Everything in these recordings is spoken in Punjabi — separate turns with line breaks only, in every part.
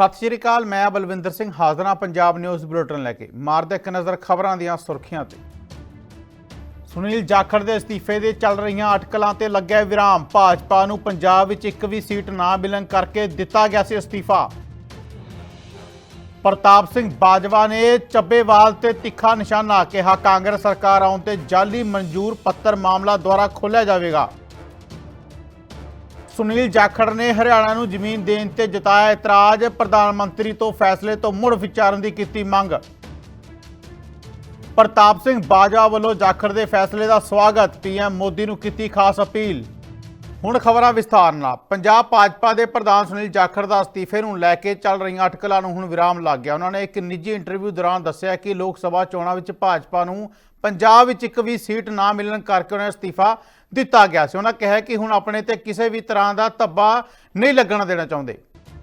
ਸਤਿ ਸ਼੍ਰੀ ਅਕਾਲ, ਮੈਂ ਬਲਵਿੰਦਰ ਸਿੰਘ ਹਾਜ਼ਰਾਂ ਪੰਜਾਬ ਨਿਊਜ਼ ਬੁਲੇਟਿਨ ਲੈ ਕੇ। ਮਾਰਦੇ ਇੱਕ ਨਜ਼ਰ ਖਬਰਾਂ ਦੀਆਂ ਸੁਰਖੀਆਂ ਤੇ। ਸੁਨੀਲ ਜਾਖੜ ਦੇ ਅਸਤੀਫੇ ਦੇ ਚੱਲ ਰਹੀਆਂ ਅਟਕਲਾਂ ਤੇ ਲੱਗਿਆ ਵਿਰਾਮ। ਭਾਜਪਾ ਨੂੰ ਪੰਜਾਬ ਵਿੱਚ ਇੱਕ ਵੀ ਸੀਟ ਨਾ ਮਿਲਣ ਕਰਕੇ ਦਿੱਤਾ ਗਿਆ ਸੀ ਅਸਤੀਫਾ। ਪ੍ਰਤਾਪ ਸਿੰਘ ਬਾਜਵਾ ਨੇ ਚੱਬੇਵਾਲ ਤੇ ਤਿੱਖਾ ਨਿਸ਼ਾਨਾ ਕਿਹਾ, ਕਾਂਗਰਸ ਸਰਕਾਰ ਆਉਣ ਤੇ ਜਾਲੀ ਮਨਜ਼ੂਰ ਪੱਤਰ ਮਾਮਲਾ ਦੁਆਰਾ ਖੋਲ੍ਹਿਆ ਜਾਵੇਗਾ। ਸੁਨੀਲ ਜਾਖੜ ਨੇ ਹਰਿਆਣਾ ਨੂੰ ਜ਼ਮੀਨ ਦੇਣ ਤੇ ਜਤਾਇਆ ਇਤਰਾਜ਼। ਪ੍ਰਧਾਨ ਮੰਤਰੀ ਤੋਂ ਫੈਸਲੇ ਤੋਂ ਮੁੜ ਵਿਚਾਰਨ ਦੀ ਕੀਤੀ ਮੰਗ। ਪ੍ਰਤਾਪ ਸਿੰਘ ਬਾਜਵਾ ਵੱਲੋਂ ਜਾਖੜ ਦੇ ਫੈਸਲੇ ਦਾ ਸਵਾਗਤ। ਪੀਐਮ ਮੋਦੀ ਨੂੰ ਕੀਤੀ ਖਾਸ ਅਪੀਲ। ਹੁਣ ਖਬਰਾਂ ਵਿਸਥਾਰ ਨਾਲ। ਪੰਜਾਬ ਭਾਜਪਾ ਦੇ ਪ੍ਰਧਾਨ ਸੁਨੀਲ ਜਾਖੜ ਦਾ ਅਸਤੀਫੇ ਨੂੰ ਲੈ ਕੇ ਚੱਲ ਰਹੀਆਂ ਅਟਕਲਾਂ ਨੂੰ ਹੁਣ ਵਿਰਾਮ ਲੱਗ ਗਿਆ। ਉਹਨਾਂ ਨੇ ਇੱਕ ਨਿੱਜੀ ਇੰਟਰਵਿਊ ਦੌਰਾਨ ਦੱਸਿਆ ਕਿ ਲੋਕ ਸਭਾ ਚੋਣਾਂ ਵਿੱਚ ਭਾਜਪਾ ਨੂੰ ਪੰਜਾਬ ਵਿੱਚ ਇੱਕ ਵੀ ਸੀਟ ਨਾ ਮਿਲਣ ਕਰਕੇ ਉਹਨਾਂ ਨੇ ਅਸਤੀਫਾ ਦਿੱਤਾ ਗਿਆ ਸੀ। ਉਹਨਾਂ ਕਿਹਾ ਕਿ ਹੁਣ ਆਪਣੇ ਤੇ ਕਿਸੇ ਵੀ ਤਰ੍ਹਾਂ ਦਾ ਧੱਬਾ ਨਹੀਂ ਲੱਗਣ ਦੇਣਾ ਚਾਹੁੰਦੇ।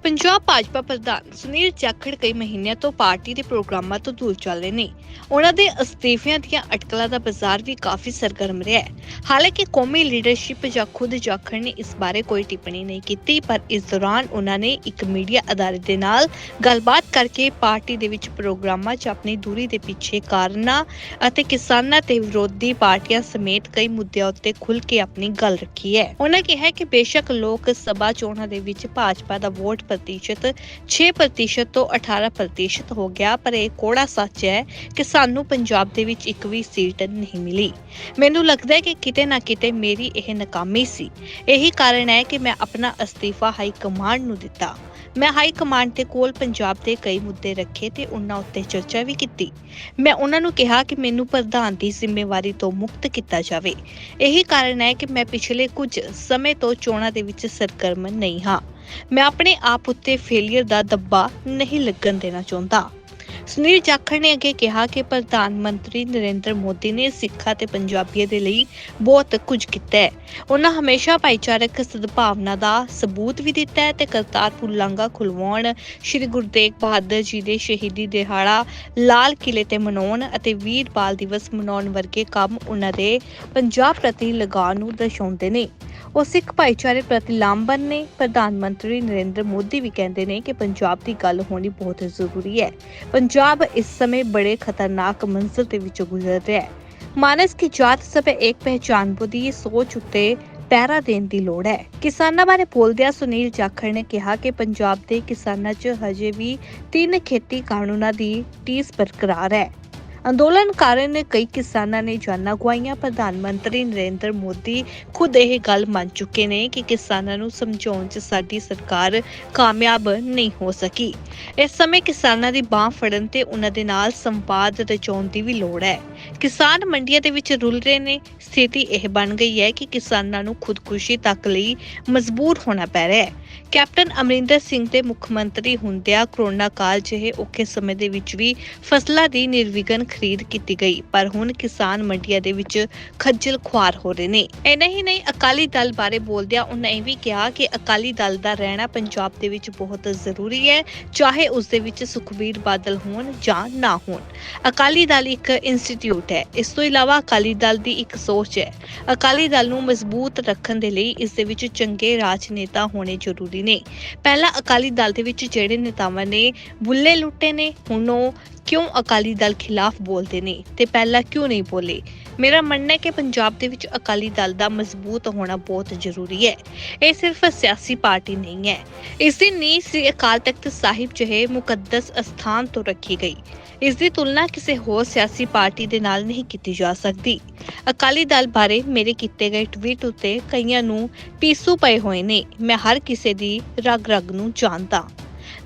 ਪੰਜਾਬ ਭਾਜਪਾ ਪ੍ਰਧਾਨ ਸੁਨੀਲ ਜਾਖੜ ਕਈ ਮਹੀਨਿਆਂ ਤੋਂ ਪਾਰਟੀ ਦੇ ਪ੍ਰੋਗਰਾਮਾਂ ਤੋਂ ਦੂਰ ਚੱਲ ਰਹੇ ਨੇ। ਉਹਨਾਂ ਦੇ ਅਸਤੀਫਿਆਂ ਦੀਆਂ ਅਟਕਲਾਂ ਦਾ ਬਾਜ਼ਾਰ ਵੀ ਕਾਫੀ ਸਰਗਰਮ ਰਿਹਾ ਹੈ। ਹਾਲਾਂਕਿ ਕੌਮੀ ਲੀਡਰਸ਼ਿਪ ਜਾਂ ਖੁਦ ਜਾਖੜ ਨੇ ਇਸ ਬਾਰੇ ਕੋਈ ਟਿੱਪਣੀ ਨਹੀਂ ਕੀਤੀ, ਪਰ ਇਸ ਦੌਰਾਨ ਉਹਨਾਂ ਨੇ ਇੱਕ ਮੀਡੀਆ ਅਦਾਰੇ ਦੇ ਨਾਲ ਗੱਲਬਾਤ ਕਰਕੇ ਪਾਰਟੀ ਦੇ ਵਿੱਚ ਪ੍ਰੋਗਰਾਮਾਂ 'ਚ ਆਪਣੀ ਦੂਰੀ ਦੇ ਪਿੱਛੇ ਕਾਰਨਾਂ ਅਤੇ ਕਿਸਾਨਾਂ ਤੇ ਵਿਰੋਧੀ ਪਾਰਟੀਆਂ ਸਮੇਤ ਕਈ ਮੁੱਦਿਆਂ ਉੱਤੇ ਖੁੱਲ ਕੇ ਆਪਣੀ ਗੱਲ ਰੱਖੀ ਹੈ। ਉਹਨਾਂ ਕਿਹਾ ਕਿ ਬੇਸ਼ੱਕ ਲੋਕ ਸਭਾ ਚੋਣਾਂ ਦੇ ਵਿੱਚ ਭਾਜਪਾ ਦਾ ਵੋਟ ਪ੍ਰਤੀਸ਼ਤ 6% ਤੋਂ 18% ਹੋ ਗਿਆ ਪਰ ਇਹ ਕੋੜਾ ਸੱਚ ਹੈ ਕਿ ਸਾਨੂੰ ਪੰਜਾਬ ਦੇ ਵਿੱਚ ਇੱਕ ਵੀ ਸੀਟ ਨਹੀਂ ਮਿਲੀ ਮੈਨੂੰ ਲੱਗਦਾ ਹੈ ਕਿ ਕਿਤੇ ਨਾ ਕਿਤੇ ਮੇਰੀ ਇਹ ਨਾਕਾਮੀ ਸੀ ਇਹੀ ਕਾਰਨ ਹੈ ਕਿ ਮੈਂ ਆਪਣਾ ਅਸਤੀਫਾ ਹਾਈ ਕਮਾਂਡ ਨੂੰ ਦਿੱਤਾ ਮੈਂ ਹਾਈ ਕਮਾਂਡ ਦੇ ਕੋਲ ਪੰਜਾਬ ਦੇ ਕਈ ਮੁੱਦੇ ਰੱਖੇ ਤੇ ਉਹਨਾਂ ਉੱਤੇ ਚਰਚਾ ਵੀ ਕੀਤੀ। ਮੈਂ ਉਹਨਾਂ ਨੂੰ ਕਿਹਾ ਕਿ ਮੈਨੂੰ ਪ੍ਰਧਾਨ ਦੀ ਜ਼ਿੰਮੇਵਾਰੀ ਤੋਂ ਮੁਕਤ ਕੀਤਾ ਜਾਵੇ। ਇਹੀ ਕਾਰਨ ਹੈ ਕਿ ਮੈਂ ਪਿਛਲੇ ਕੁਝ ਸਮੇਂ ਤੋਂ ਚੋਣਾਂ ਦੇ ਵਿੱਚ ਸਰਗਰਮ ਨਹੀਂ ਹਾਂ। ਮੈਂ ਆਪਣੇ ਆਪ ਉੱਤੇ ਫੇਲਿਅਰ ਦਾ ਦੱਬਾ ਨਹੀਂ ਲੱਗਣ ਦੇਣਾ ਚਾਹੁੰਦਾ। ਸੁਨੀਲ ਜਾਖੜ ਨੇ ਅੱਗੇ ਕਿਹਾ ਕਿ ਪ੍ਰਧਾਨ ਮੰਤਰੀ ਨਰਿੰਦਰ ਮੋਦੀ ਨੇ ਸਿੱਖਾਂ ਤੇ ਪੰਜਾਬੀਆਂ ਦੇ ਲਈ ਬਹੁਤ ਕੁਝ ਕੀਤਾ ਹੈ। ਉਹਨਾਂ ਹਮੇਸ਼ਾ ਭਾਈਚਾਰਕ ਸਦਭਾਵਨਾ ਦਾ ਸਬੂਤ ਵੀ ਦਿੱਤਾ ਹੈ ਤੇ ਕਰਤਾਰਪੁਰ ਲਾਂਘਾ ਖੁਲਵਾਉਣ, ਸ੍ਰੀ ਗੁਰੂ ਤੇਗ ਬਹਾਦਰ ਜੀ ਦੇ ਸ਼ਹੀਦੀ ਦਿਹਾੜਾ, ਲਾਲ ਕਿਲੇ ਤੇ ਮਨਾਉਣ ਅਤੇ ਵੀਰ ਬਾਲ ਦਿਵਸ ਮਨਾਉਣ ਵਰਗੇ ਕੰਮ ਉਹਨਾਂ ਦੇ ਪੰਜਾਬ ਪ੍ਰਤੀ ਲਗਾਅ ਨੂੰ ਦਰਸਾਉਂਦੇ ਨੇ। ਉਹ ਸਿੱਖ ਭਾਈਚਾਰੇ ਪ੍ਰਤੀ ਲਾਮਬੰਦ ਨੇ। ਪ੍ਰਧਾਨ ਮੰਤਰੀ ਨਰਿੰਦਰ ਮੋਦੀ ਵੀ ਕਹਿੰਦੇ ਨੇ ਕਿ ਪੰਜਾਬ ਦੀ ਗੱਲ ਹੋਣੀ ਬਹੁਤ ਜ਼ਰੂਰੀ ਹੈ। ਪੰਜਾਬ ਇਸ ਸਮੇਂ ਬੜੇ ਖਤਰਨਾਕ ਮੰਜ਼ਿਲ ਦੇ ਵਿੱਚੋਂ ਗੁਜ਼ਰ ਰਿਹਾ ਹੈ। ਮਾਨਸ ਕੀ ਜਾਤ ਸਭ ਇੱਕ ਪਹਿਚਾਨ ਬੁੱਧੀ ਸੋਚ ਉੱਤੇ ਪਹਿਰਾ ਦੇਣ ਦੀ ਲੋੜ ਹੈ। ਕਿਸਾਨਾਂ ਬਾਰੇ ਬੋਲਦਿਆਂ ਸੁਨੀਲ ਜਾਖੜ ਨੇ ਕਿਹਾ ਕਿ ਪੰਜਾਬ ਦੇ ਕਿਸਾਨਾਂ 'ਚ ਹਜੇ ਵੀ ਤਿੰਨ ਖੇਤੀ ਕਾਨੂੰਨਾਂ ਦੀ ਟੀਸ ਬਰਕਰਾਰ ਹੈ। ਅੰਦੋਲਨ ਕਾਰਨ ਕਈ ਕਿਸਾਨਾਂ ਨੇ ਜਾਨਾਂ ਗਵਾਈਆਂ ਪ੍ਰਧਾਨ ਮੰਤਰੀ ਨਰਿੰਦਰ ਮੋਦੀ ਖੁਦ ਇਹ ਗੱਲ ਮੰਨ ਚੁੱਕੇ ਨੇ ਕਿ ਕਿਸਾਨਾਂ ਨੂੰ ਸਮਝਾਉਣ 'ਚ ਸਾਡੀ ਸਰਕਾਰ ਕਾਮਯਾਬ ਨਹੀਂ ਹੋ ਸਕੀ। ਇਸ ਸਮੇਂ ਕਿਸਾਨਾਂ ਦੀ ਬਾਹ ਫੜਨ ਤੇ ਉਹਨਾਂ ਦੇ ਨਾਲ ਸੰਵਾਦ ਰਚਾਉਣ ਦੀ ਵੀ ਲੋੜ ਹੈ। ਕਿਸਾਨ ਮੰਡੀਆਂ ਦੇ ਵਿੱਚ ਰੁਲ ਰਹੇ ਨੇ। ਸਥਿਤੀ ਇਹ ਬਣ ਗਈ ਹੈ ਕਿ ਕਿਸਾਨਾਂ ਨੂੰ ਖੁਦਕੁਸ਼ੀ ਤੱਕ ਲਈ ਮਜਬੂਰ ਹੋਣਾ ਪੈ ਰਿਹਾ ਹੈ। ਕੈਪਟਨ ਅਮਰਿੰਦਰ ਸਿੰਘ ਦੇ ਮੁੱਖ ਮੰਤਰੀ ਹੁੰਦਿਆਂ ਕਰੋਨਾ ਕਾਲ ਜਿਹੇ ਔਖੇ ਸਮੇਂ ਦੇ ਵਿੱਚ ਵੀ ਫਸਲਾਂ ਦੀ ਨਿਰਵਿਘਨ ਖਰੀਦ ਕੀਤੀ ਗਈ, ਪਰ ਹੁਣ ਕਿਸਾਨ ਮੰਡੀਆਂ ਦੇ ਵਿੱਚ ਖੱਜਲ ਖੁਆਰ ਹੋ ਰਹੇ ਨੇ। ਇਹ ਨਹੀਂ ਨਹੀਂ, ਅਕਾਲੀ ਦਲ ਬਾਰੇ ਬੋਲਦਿਆਂ ਉਹਨਾਂ ਇਹ ਵੀ ਕਿਹਾ ਕਿ ਅਕਾਲੀ ਦਲ ਦਾ ਰਹਿਣਾ ਪੰਜਾਬ ਦੇ ਵਿੱਚ ਬਹੁਤ ਜ਼ਰੂਰੀ ਹੈ, ਚਾਹੇ ਉਸ ਦੇ ਵਿੱਚ ਸੁਖਬੀਰ ਬਾਦਲ ਹੋਣ ਜਾਂ ਨਾ ਹੋਣ। ਅਕਾਲੀ ਦਲ ਇੱਕ ਇੰਸਟੀਚਿਊਟ ਹੈ, ਇਸ ਤੋਂ ਇਲਾਵਾ ਅਕਾਲੀ ਦਲ ਦੀ ਇੱਕ ਸੋਚ ਹੈ। ਅਕਾਲੀ ਦਲ ਨੂੰ ਮਜ਼ਬੂਤ ਰੱਖਣ ਦੇ ਲਈ ਇਸ ਦੇ ਵਿੱਚ ਚੰਗੇ ਰਾਜਨੇਤਾ ਹੋਣੇ ਜ਼ਰੂਰੀ ਨੇ। ਪਹਿਲਾਂ ਅਕਾਲੀ ਦਲ ਦੇ ਵਿੱਚ ਜਿਹੜੇ ਨੇਤਾਵਾਂ ਨੇ, ਬੁੱਲੇ ਲੁੱਟੇ ਨੇ, ਹੁਣ ਉਹ ਕਿਉਂ ਅਕਾਲੀ ਦਲ ਖਿਲਾਫ ਬੋਲਦੇ ਨੇ ਤੇ ਪਹਿਲਾਂ ਕਿਉਂ ਨਹੀਂ ਬੋਲੇ? ਮੇਰਾ ਮੰਨਣਾ ਹੈ ਕਿ ਪੰਜਾਬ ਦੇ ਵਿੱਚ ਅਕਾਲੀ ਦਲ ਦਾ ਮਜ਼ਬੂਤ ਹੋਣਾ ਬਹੁਤ ਜ਼ਰੂਰੀ ਹੈ। ਇਹ ਸਿਰਫ ਸਿਆਸੀ ਪਾਰਟੀ ਨਹੀਂ ਹੈ। ਇਸ ਦੀ ਨੀਂਹ ਸ੍ਰੀ ਅਕਾਲ ਤਖਤ ਸਾਹਿਬ ਜਿਹੇ ਮੁਕੱਦਸ ਅਸਥਾਨ ਤੋਂ ਰੱਖੀ ਗਈ। ਇਸ ਦੀ ਤੁਲਨਾ ਕਿਸੇ ਹੋਰ ਸਿਆਸੀ ਪਾਰਟੀ ਦੇ ਨਾਲ ਨਹੀਂ ਕੀਤੀ ਜਾ ਸਕਦੀ। ਅਕਾਲੀ ਦਲ ਬਾਰੇ ਮੇਰੇ ਕੀਤੇ ਗਏ ਟਵੀਟ ਉੱਤੇ ਕਈਆਂ ਨੂੰ ਪੀਸੂ ਪਏ ਹੋਏ ਨੇ। ਮੈਂ ਹਰ ਕਿਸੇ ਦੀ ਰਗ ਰਗ ਨੂੰ ਜਾਣਦਾ।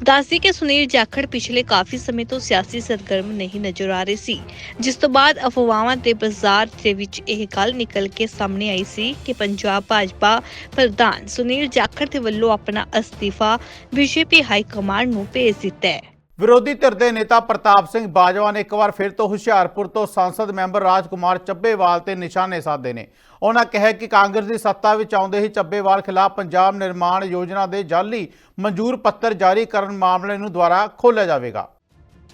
ਦੱਸਦੀ ਕਿ ਸੁਨੀਲ ਜਾਖੜ ਪਿਛਲੇ ਕਾਫੀ ਸਮੇਂ ਤੋਂ ਸਿਆਸੀ ਸਰਗਰਮ ਨਹੀਂ ਨਜ਼ਰ ਆ ਰਹੇ ਸੀ, ਜਿਸ ਤੋਂ ਬਾਅਦ ਅਫਵਾਹਾਂ ਦੇ ਬਾਜ਼ਾਰ ਦੇ ਵਿੱਚ ਇਹ ਗੱਲ ਨਿਕਲ ਕੇ ਸਾਹਮਣੇ ਆਈ ਸੀ ਕਿ ਪੰਜਾਬ ਭਾਜਪਾ ਪ੍ਰਧਾਨ ਸੁਨੀਲ ਜਾਖੜ ਦੇ ਵੱਲੋਂ ਆਪਣਾ ਅਸਤੀਫਾ ਬੀਜੇਪੀ ਹਾਈ ਕਮਾਂਡ ਨੂੰ ਭੇਜ ਦਿੱਤਾ ਹੈ।
ਵਿਰੋਧੀ ਧਿਰ ਦੇ ਨੇਤਾ ਪ੍ਰਤਾਪ ਸਿੰਘ ਬਾਜਵਾ ਨੇ ਇੱਕ ਵਾਰ ਫਿਰ ਤੋਂ ਹੁਸ਼ਿਆਰਪੁਰ ਤੋਂ ਸੰਸਦ ਮੈਂਬਰ ਰਾਜਕੁਮਾਰ ਚੱਬੇਵਾਲ ਤੇ ਨਿਸ਼ਾਨੇ ਸਾਧੇ ਨੇ। ਉਹਨਾਂ ਕਿਹਾ ਕਿ ਕਾਂਗਰਸ ਦੀ ਸੱਤਾ ਵਿੱਚ ਆਉਂਦੇ ਹੀ ਚੱਬੇਵਾਲ ਖਿਲਾਫ ਪੰਜਾਬ ਨਿਰਮਾਣ ਯੋਜਨਾ ਦੇ ਜਾਲੀ ਮਨਜ਼ੂਰ ਪੱਤਰ ਜਾਰੀ ਕਰਨ ਮਾਮਲੇ ਨੂੰ ਦੁਆਰਾ ਖੋਲ੍ਹਿਆ ਜਾਵੇਗਾ।